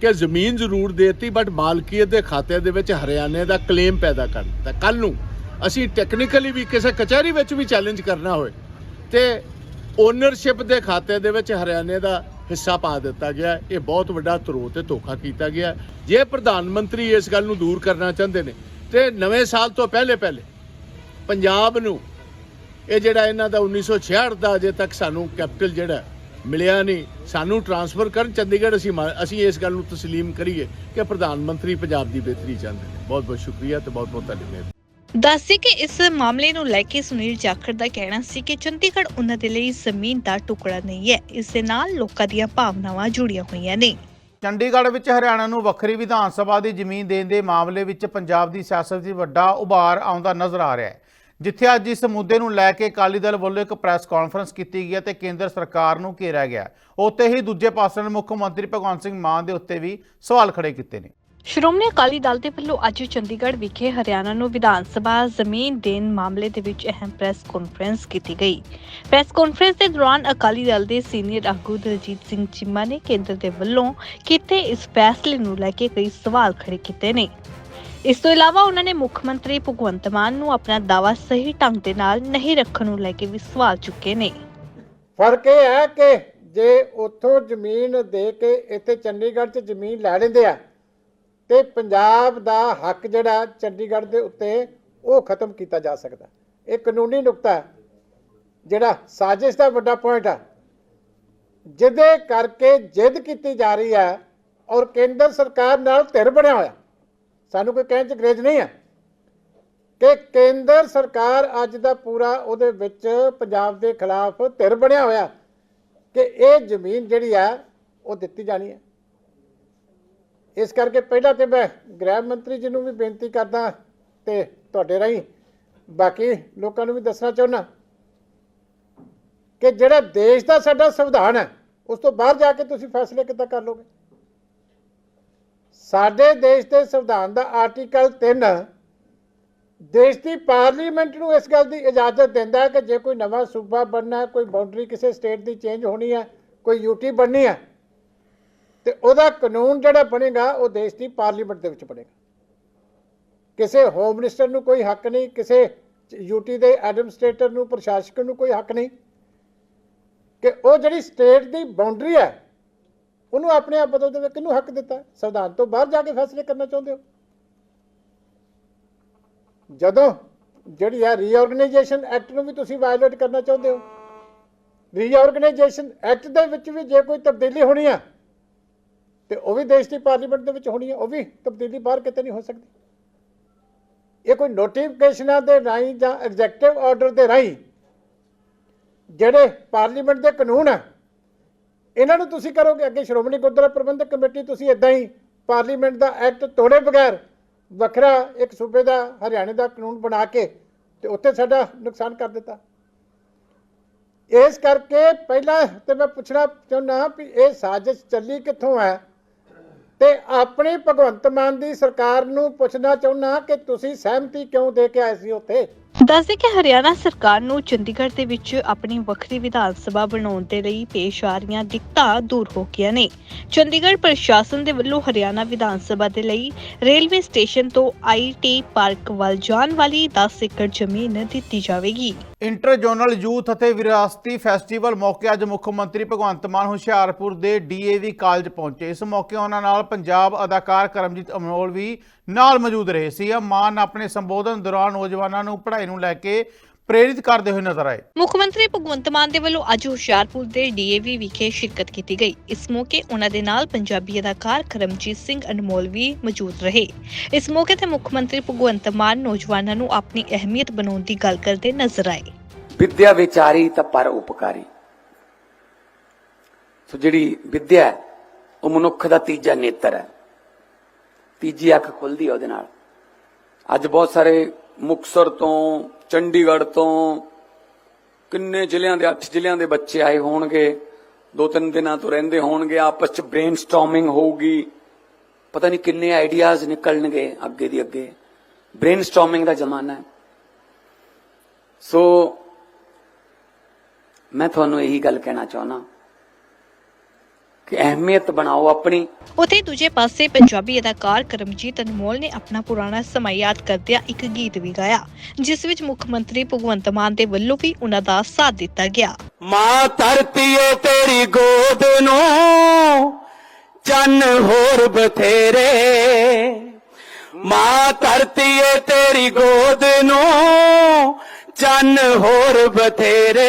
ਕਿ ਜ਼ਮੀਨ ਜ਼ਰੂਰ ਦੇਤੀ ਬਟ ਮਾਲਕੀਅਤ ਦੇ ਖਾਤੇ ਦੇ ਵਿੱਚ ਹਰਿਆਣੇ ਦਾ ਕਲੇਮ ਪੈਦਾ ਕਰ ਦਿੱਤਾ। ਕੱਲ ਨੂੰ ਅਸੀਂ ਟੈਕਨੀਕਲੀ ਵੀ ਕਿਸੇ ਕਚਹਿਰੀ ਵਿੱਚ ਵੀ ਚੈਲੰਜ ਕਰਨਾ ਹੋਵੇ ਤੇ ਓਨਰਸ਼ਿਪ ਦੇ ਖਾਤੇ ਦੇ ਵਿੱਚ ਹਰਿਆਣੇ ਦਾ ਹਿੱਸਾ ਪਾ ਦਿੱਤਾ ਗਿਆ। ਇਹ ਬਹੁਤ ਵੱਡਾ ਧਰੋ ਤੇ ਧੋਖਾ ਕੀਤਾ ਗਿਆ। ਜੇ ਪ੍ਰਧਾਨ ਮੰਤਰੀ ਇਸ ਗੱਲ ਨੂੰ ਦੂਰ ਕਰਨਾ ਚਾਹੁੰਦੇ ਨੇ, ਤੇ ਨਵੇਂ ਸਾਲ ਤੋਂ ਪਹਿਲੇ ਪਹਿਲੇ ਪੰਜਾਬ ਨੂੰ ਇਹ ਜਿਹੜਾ ਇਹਨਾਂ ਦਾ 1966 ਦਾ ਅਜੇ ਤੱਕ ਸਾਨੂੰ ਕੈਪੀਟਲ ਜਿਹੜਾ ਮਿਲਿਆ ਨਹੀਂ ਸਾਨੂੰ ਟਰਾਂਸਫਰ ਕਰਨ ਚੰਡੀਗੜ੍ਹ ਅਸੀਂ ਮਾ- ਅਸੀਂ ਇਸ ਗੱਲ ਨੂੰ تسلیم ਕਰੀਏ ਕਿ ਪ੍ਰਧਾਨ ਮੰਤਰੀ ਪੰਜਾਬ ਦੀ ਬਿਹਤਰੀ ਚਾਹੁੰਦੇ ਨੇ ਬਹੁਤ ਬਹੁਤ ਸ਼ੁਕਰੀਆ ਤੇ ਬਹੁਤ ਬਹੁਤ ਧੰਨਵਾਦ
ਦੱਸਦੇ ਕਿ ਇਸ ਮਾਮਲੇ ਨੂੰ ਲੈ ਕੇ ਸੁਨੀਲ ਜਾਖੜ ਦਾ ਕਹਿਣਾ ਸੀ ਕਿ ਚੰਡੀਗੜ੍ਹ ਉਹਨਾਂ ਦੇ ਲਈ ਜ਼ਮੀਨ ਦਾ ਟੁਕੜਾ ਨਹੀਂ ਹੈ ਇਸ ਦੇ ਨਾਲ ਲੋਕਾਂ ਦੀਆਂ ਭਾਵਨਾਵਾਂ ਜੁੜੀਆਂ ਹੋਈਆਂ ਨੇ
ਚੰਡੀਗੜ੍ਹ ਵਿੱਚ ਹਰਿਆਣਾ ਨੂੰ ਵੱਖਰੀ ਵਿਧਾਨ ਸਭਾ ਦੀ ਜ਼ਮੀਨ ਦੇਣ ਦੇ ਮਾਮਲੇ ਵਿੱਚ ਪੰਜਾਬ ਦੀ ਸਿਆਸਤ 'ਚ ਵੱਡਾ ਉਭਾਰ ਆਉਂਦਾ ਨਜ਼ਰ ਆ ਰਿਹਾ ਹੈ ਜਿੱਥੇ ਅੱਜ ਇਸ ਮੁੱਦੇ ਨੂੰ ਲੈ ਕੇ ਅਕਾਲੀ ਦਲ ਵੱਲੋਂ ਇੱਕ ਪ੍ਰੈਸ ਕਾਨਫਰੰਸ ਕੀਤੀ ਗਈ ਤੇ ਕੇਂਦਰ ਸਰਕਾਰ ਨੂੰ ਘੇਰਿਆ ਗਿਆ ਹੈ। ਹੀ ਦੂਜੇ ਪਾਸੇ ਮੁੱਖ ਮੰਤਰੀ ਭਗਵੰਤ ਸਿੰਘ ਮਾਨ ਦੇ ਉੱਤੇ ਵੀ ਸਵਾਲ ਖੜੇ ਕੀਤੇ ਨੇ।
ਸ਼੍ਰੋਮਣੀ ਅਕਾਲੀ ਦਲ ਦੇ ਵੱਲੋਂ ਅੱਜ ਚੰਡੀਗੜ੍ਹ ਵਿਖੇ ਹਰਿਆਣਾ ਨੂੰ ਵਿਧਾਨ ਸਭਾ ਜ਼ਮੀਨ ਦੇਣ ਮਾਮਲੇ ਦੇ ਵਿੱਚ ਅਹਿਮ ਪ੍ਰੈਸ ਕਾਨਫਰੰਸ ਕੀਤੀ ਗਈ। ਪ੍ਰੈਸ ਕਾਨਫਰੰਸ ਦੇ ਦੌਰਾਨ ਅਕਾਲੀ ਦਲ ਦੇ ਸੀਨੀਅਰ ਆਗੂ ਦਲਜੀਤ ਸਿੰਘ ਚੀਮਾ ਨੇ ਕੇਂਦਰ ਦੇ ਵੱਲੋਂ ਕੀਤੇ ਇਸ ਫੈਸਲੇ ਨੂੰ ਲੈ ਕੇ ਕਈ ਸਵਾਲ ਖੜੇ ਕੀਤੇ ਨੇ। ਇਸ ਤੋਂ ਇਲਾਵਾ ਉਹਨਾਂ ਨੇ ਮੁੱਖ ਮੰਤਰੀ ਭਗਵੰਤ ਮਾਨ ਨੂੰ ਆਪਣਾ ਦਾਅਵਾ ਸਹੀ ਢੰਗ ਦੇ ਨਾਲ ਨਹੀਂ ਰੱਖਣ ਨੂੰ ਲੈ ਕੇ ਵੀ ਸਵਾਲ ਚੁੱਕੇ ਨੇ।
ਫ਼ਰਕ ਇਹ ਹੈ ਕਿ ਜੇ ਉੱਥੋਂ ਜ਼ਮੀਨ ਦੇ ਕੇ ਇੱਥੇ ਚੰਡੀਗੜ੍ਹ 'ਚ ਜ਼ਮੀਨ ਲੈ ਲੈਂਦੇ ਆ, ਤੇ ਪੰਜਾਬ ਦਾ ਹੱਕ ਜਿਹੜਾ ਚੰਡੀਗੜ੍ਹ ਦੇ ਉੱਤੇ ਉਹ ਖਤਮ ਕੀਤਾ ਜਾ ਸਕਦਾ। ਇਹ ਕਾਨੂੰਨੀ ਨੁਕਤਾ ਹੈ, ਜਿਹੜਾ ਸਾਜ਼ਿਸ਼ ਦਾ ਵੱਡਾ ਪੁਆਇੰਟ ਆ। ਜਿਹਦੇ ਕਰਕੇ ਜਿੱਦ ਕੀਤੀ ਜਾ ਰਹੀ ਹੈ ਔਰ ਕੇਂਦਰ ਸਰਕਾਰ ਨਾਲ ਧਿਰ ਬਣਿਆ ਹੋਇਆ। ਸਾਨੂੰ ਕੋਈ ਕਹਿਣ ਚ ਗਰੇਜ ਨਹੀਂ ਹੈ ਕਿ ਕੇਂਦਰ ਸਰਕਾਰ ਅੱਜ ਦਾ ਪੂਰਾ ਉਹਦੇ ਵਿੱਚ ਪੰਜਾਬ ਦੇ ਖਿਲਾਫ ਧਿਰ ਬਣਿਆ ਹੋਇਆ। ਕਿ ਇਹ ਜ਼ਮੀਨ ਜਿਹੜੀ ਆ, ਉਹ ਦਿੱਤੀ ਜਾਣੀ ਹੈ ਇਸ ਕਰਕੇ ਪਹਿਲਾਂ ਤੇ ਮੈਂ ਗ੍ਰਹਿ ਮੰਤਰੀ ਜੀ ਨੂੰ ਵੀ ਬੇਨਤੀ ਕਰਦਾ ਤੇ ਤੁਹਾਡੇ ਰਾਹੀਂ ਬਾਕੀ ਲੋਕਾਂ ਨੂੰ ਵੀ ਦੱਸਣਾ ਚਾਹੁੰਦਾ ਕਿ ਜਿਹੜਾ ਦੇਸ਼ ਦਾ ਸਾਡਾ ਸੰਵਿਧਾਨ ਹੈ, ਉਸ ਤੋਂ ਬਾਹਰ ਜਾ ਕੇ ਤੁਸੀਂ ਫੈਸਲੇ ਕਿੱਦਾਂ ਕਰ ਲੋਗੇ? ਸਾਡੇ ਦੇਸ਼ ਦੇ ਸੰਵਿਧਾਨ ਦਾ ਆਰਟੀਕਲ 3 ਦੇਸ਼ ਦੀ ਪਾਰਲੀਮੈਂਟ ਨੂੰ ਇਸ ਗੱਲ ਦੀ ਇਜਾਜ਼ਤ ਦਿੰਦਾ ਹੈ ਕਿ ਜੇ ਕੋਈ ਨਵਾਂ ਸੂਬਾ ਬਣਨਾ ਹੈ, ਕੋਈ ਬਾਉਂਡਰੀ ਕਿਸੇ ਸਟੇਟ ਦੀ ਚੇਂਜ ਹੋਣੀ ਹੈ, ਕੋਈ ਯੂਟੀ ਬਣਨੀ ਹੈ, ਤੇ ਉਹਦਾ ਕਾਨੂੰਨ ਜਿਹੜਾ ਬਣੇਗਾ, ਉਹ ਦੇਸ਼ ਦੀ ਪਾਰਲੀਮੈਂਟ ਦੇ ਵਿੱਚ ਬਣੇਗਾ। ਕਿਸੇ ਹੋਮ ਮਿਨਿਸਟਰ ਨੂੰ ਕੋਈ ਹੱਕ ਨਹੀਂ, ਕਿਸੇ ਯੂਟੀ ਦੇ ਐਡਮਿਨਿਸਟ੍ਰੇਟਰ ਨੂੰ, ਪ੍ਰਸ਼ਾਸਕ ਨੂੰ ਕੋਈ ਹੱਕ ਨਹੀਂ ਕਿ ਉਹ ਜਿਹੜੀ ਸਟੇਟ ਦੀ ਬਾਉਂਡਰੀ ਹੈ ਉਹਨੂੰ ਆਪਣੇ ਆਪ ਬਦਲ ਦੇਵੇ ਕਿਹਨੂੰ ਹੱਕ ਦਿੱਤਾ? ਸੰਵਿਧਾਨ ਤੋਂ ਬਾਹਰ ਜਾ ਕੇ ਫੈਸਲੇ ਕਰਨਾ ਚਾਹੁੰਦੇ ਹੋ? ਜਦੋਂ ਜਿਹੜੀ ਆ ਰੀਆਰਗੇਨਾਈਜੇਸ਼ਨ ਐਕਟ ਨੂੰ ਵੀ ਤੁਸੀਂ ਵਾਇਓਲੇਟ ਕਰਨਾ ਚਾਹੁੰਦੇ ਹੋ? ਰੀਆਰਗੇਨਾਈਜੇਸ਼ਨ ਐਕਟ ਦੇ ਵਿੱਚ ਵੀ ਜੇ ਕੋਈ ਤਬਦੀਲੀ ਹੋਣੀ ਆ, ਤੇ ਉਹ ਵੀ ਦੇਸ਼ ਦੀ ਪਾਰਲੀਮੈਂਟ ਦੇ ਵਿੱਚ ਹੋਣੀ ਆ, ਉਹ ਵੀ ਤਬਦੀਲੀ ਬਾਹਰ ਕਿਤੇ ਨਹੀਂ ਹੋ ਸਕਦੀ। ਇਹ ਕੋਈ ਨੋਟੀਫਿਕੇਸ਼ਨਾਂ ਦੇ ਰਾਹੀਂ ਜਾਂ ਐਗਜ਼ੈਕਟਿਵ ਆਰਡਰ ਦੇ ਰਾਹੀਂ ਜਿਹੜੇ ਪਾਰਲੀਮੈਂਟ ਦੇ ਕਾਨੂੰਨ ਆ ਇਹਨਾਂ ਨੂੰ ਤੁਸੀਂ ਕਰੋਗੇ ਅੱਗੇ ਸ਼੍ਰੋਮਣੀ ਗੁਰਦੁਆਰਾ ਪ੍ਰਬੰਧਕ ਕਮੇਟੀ ਤੁਸੀਂ ਇਦਾਂ ਹੀ ਪਾਰਲੀਮੈਂਟ ਦਾ ਐਕਟ ਤੋੜੇ ਬਗੈਰ ਵੱਖਰਾ ਇੱਕ ਸੂਬੇ ਦਾ, ਹਰਿਆਣੇ ਦਾ ਕਾਨੂੰਨ ਬਣਾ ਕੇ ਤੇ ਉੱਥੇ ਸਾਡਾ ਨੁਕਸਾਨ ਕਰ ਦਿੱਤਾ। ਇਸ ਕਰਕੇ ਪਹਿਲਾਂ ਤੇ ਮੈਂ ਪੁੱਛਣਾ ਚਾਹੁੰਦਾ ਵੀ ਇਹ ਸਾਜ਼ਿਸ਼ ਚੱਲੀ ਕਿੱਥੋਂ ਹੈ? ਤੇ ਆਪਣੀ ਭਗਵੰਤ ਮਾਨ ਦੀ ਸਰਕਾਰ ਨੂੰ ਪੁੱਛਣਾ ਚਾਹੁੰਦਾ ਕਿ ਤੁਸੀਂ ਸਹਿਮਤੀ ਕਿਉਂ ਦੇ ਕੇ ਆਏ ਸੀ ਉੱਥੇ?
ਦੱਸਦੇ ਕਿ ਹਰਿਆਣਾ ਸਰਕਾਰ ਨੂੰ ਚੰਡੀਗੜ੍ਹ ਦੇ ਵਿੱਚ ਆਪਣੀ ਵੱਖਰੀ ਵਿਧਾਨ ਸਭਾ ਬਣਾਉਣ ਦੇ ਲਈ ਪੇਸ਼ ਆ ਰਹੀਆਂ ਦਿੱਕਤਾਂ ਦੂਰ ਹੋ ਗਈਆਂ ਨੇ। ਚੰਡੀਗੜ੍ਹ ਪ੍ਰਸ਼ਾਸਨ ਦੇ ਵੱਲੋਂ ਹਰਿਆਣਾ ਵਿਧਾਨ ਸਭਾ ਦੇ ਲਈ ਰੇਲਵੇ ਸਟੇਸ਼ਨ ਤੋਂ ਆਈਟੀ ਪਾਰਕ ਵੱਲ ਜਾਣ ਵਾਲੀ 10 ਏਕੜ ਜ਼ਮੀਨ ਦਿੱਤੀ ਜਾਵੇਗੀ।
ਇੰਟਰ ਜ਼ੋਨਲ ਯੂਥ ਅਤੇ ਵਿਰਾਸਤੀ ਫੈਸਟੀਵਲ ਮੌਕੇ ਅੱਜ ਮੁੱਖ ਮੰਤਰੀ ਭਗਵੰਤ ਮਾਨ ਹੁਸ਼ਿਆਰਪੁਰ ਦੇ ਡੀਏਵੀ ਕਾਲਜ ਪਹੁੰਚੇ। ਇਸ ਮੌਕੇ ਉਹਨਾਂ ਨਾਲ ਪੰਜਾਬ ਅਦਾਕਾਰ ਕਰਮਜੀਤ ਅਮਨੋਲ ਵੀ ਨਾਲ ਮੌਜੂਦ ਰਹੇ ਸੀ। ਮਾਨ ਆਪਣੇ ਸੰਬੋਧਨ ਦੌਰਾਨ ਨੌਜਵਾਨਾਂ ਨੂੰ ਪੜ੍ਹਾਈ ਨੂੰ ਲੈ ਕੇ ਪ੍ਰੇਰਿਤ ਕਰਦੇ ਹੋਏ ਨਜ਼ਰ ਆਏ।
ਮੁੱਖ ਮੰਤਰੀ ਭਗਵੰਤ ਮਾਨ ਦੇ ਵੱਲੋਂ ਅੱਜ ਹੁਸ਼ਿਆਰਪੁਰ ਦੇ ਡੀਏਵੀ ਵਿਖੇ ਸ਼ਿਰਕਤ ਕੀਤੀ ਗਈ। ਇਸ ਮੌਕੇ ਉਹਨਾਂ ਦੇ ਨਾਲ ਪੰਜਾਬੀ ਅਦਾਕਾਰ ਕਰਮਜੀਤ ਸਿੰਘ ਅਨਮੋਲ ਵੀ ਮੌਜੂਦ ਰਹੇ। ਇਸ ਮੌਕੇ ਤੇ ਮੁੱਖ ਮੰਤਰੀ ਭਗਵੰਤ ਮਾਨ ਨੌਜਵਾਨਾਂ ਨੂੰ ਆਪਣੀ ਅਹਿਮੀਅਤ ਬਣਾਉਣ ਦੀ ਗੱਲ ਕਰਦੇ ਨਜ਼ਰ ਆਏ।
ਵਿਦਿਆ ਵਿਚਾਰੀ ਤਾਂ ਪਰ ਉਪਕਾਰੀ। ਸੋ ਜਿਹੜੀ ਵਿਦਿਆ ਹੈ, ਉਹ ਮਨੁੱਖ ਦਾ ਤੀਜਾ ਨੇਤਰ ਹੈ। ਤੀਜੀ ਅੱਖ ਖੁੱਲਦੀ ਹੈ ਉਹਦੇ ਨਾਲ। ਅੱਜ ਬਹੁਤ ਸਾਰੇ ਮੁਕਸਰ ਤੋਂ ਚੰਡੀਗੜ੍ਹ ਤੋਂ ਕਿੰਨੇ ਜ਼ਿਲ੍ਹਿਆਂ ਦੇ 8 ਜ਼ਿਲ੍ਹਿਆਂ ਦੇ ਬੱਚੇ ਆਏ ਹੋਣਗੇ? ਦੋ ਤਿੰਨ ਦਿਨਾਂ ਤੋਂ ਰਹਿੰਦੇ ਹੋਣਗੇ, ਆਪਸ ਚ ਬ੍ਰੇਨਸਟਾਰਮਿੰਗ ਹੋਊਗੀ। ਪਤਾ ਨਹੀਂ ਕਿੰਨੇ ਆਈਡੀਆਜ਼ ਨਿਕਲਣਗੇ ਅੱਗੇ ਦੀ ਅੱਗੇ। ਬ੍ਰੇਨਸਟਾਰਮਿੰਗ ਦਾ ਜ਼ਮਾਨਾ ਹੈ। ਸੋ ਮੈਂ ਤੁਹਾਨੂੰ ਇਹੀ ਗੱਲ ਕਹਿਣਾ ਚਾਹੁੰਦਾ। ਕਿ ਅਹਿਮੀਅਤ ਬਣਾਓ ਆਪਣੀ।
ਉਥੇ ਦੂਜੇ ਪਾਸੇ ਪੰਜਾਬੀ ਅਦਾਕਾਰ ਕਰਮਜੀਤ ਅਨਮੋਲ ਨੇ ਆਪਣਾ ਪੁਰਾਣਾ ਸਮਾਂ ਯਾਦ ਕਰਦਿਆਂ ਇੱਕ ਗੀਤ ਵੀ ਗਾਇਆ ਜਿਸ ਵਿੱਚ ਮੁੱਖ ਮੰਤਰੀ ਭਗਵੰਤ ਮਾਨ ਦੇ ਵੱਲੋਂ ਵੀ ਉਹਨਾਂ ਦਾ ਸਾਥ ਦਿੱਤਾ ਗਿਆ।
ਮਾਂ ਧਰਤੀ ਏ ਤੇਰੀ ਗੋਦ ਨੂੰ ਚੰਨ ਹੋਰ ਬਥੇਰੇ। ਮਾਂ ਧਰਤੀ ਏ ਤੇਰੀ ਗੋਦ ਨੂੰ ਚੰਨ ਹੋਰ ਬਥੇਰੇ।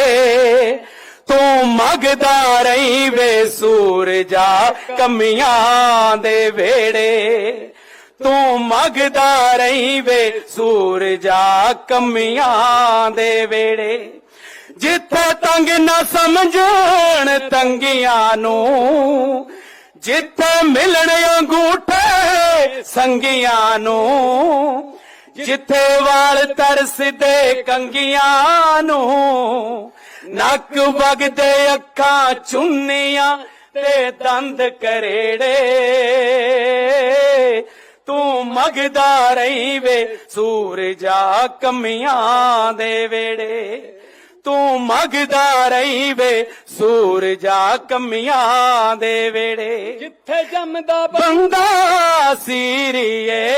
ਤੂੰ ਮੰਗਦਾ ਰਹੀ ਵੇ ਸੂਰਜਾ ਕਮੀਆਂ ਦੇ ਵੇੜੇ ਤੂੰ ਮਗਦਾ ਰਹੀ ਵੇ ਸੂਰਜਾ ਕਮੀਆਂ ਦੇ ਵੇੜੇ ਜਿੱਥੇ ਤੰਗ ਨਾ ਸਮਝਣ ਤੰਗੀਆਂ ਨੂੰ, ਜਿੱਥੇ ਮਿਲਣ ਅੰਗੂਠੇ ਸੰਗੀਆਂ ਨੂੰ, ਜਿੱਥੇ ਵਾਲ ਤਰਸਦੇ ਕੰਗੀਆਂ ਨੂੰ ਨੱਕ ਵਗਦੇ ਅੱਖਾਂ ਚੁੰਨੀਆਂ ਤੇ ਦੰਦ ਕਰੇੜੇ। ਤੂੰ ਮਗਦਾ ਰਹੀ ਵੇ ਸੂਰਜਾ ਕਮੀਆਂ ਦੇ ਵੇੜੇ। ਤੂੰ ਮਗਦਾ ਰਹੀ ਵੇ ਸੂਰਜਾ ਕਮੀਆਂ ਦੇ ਵੇੜੇ। ਜਿੱਥੇ ਜੰਮਦਾ ਬੰਦਾ ਸੀਰੀਏ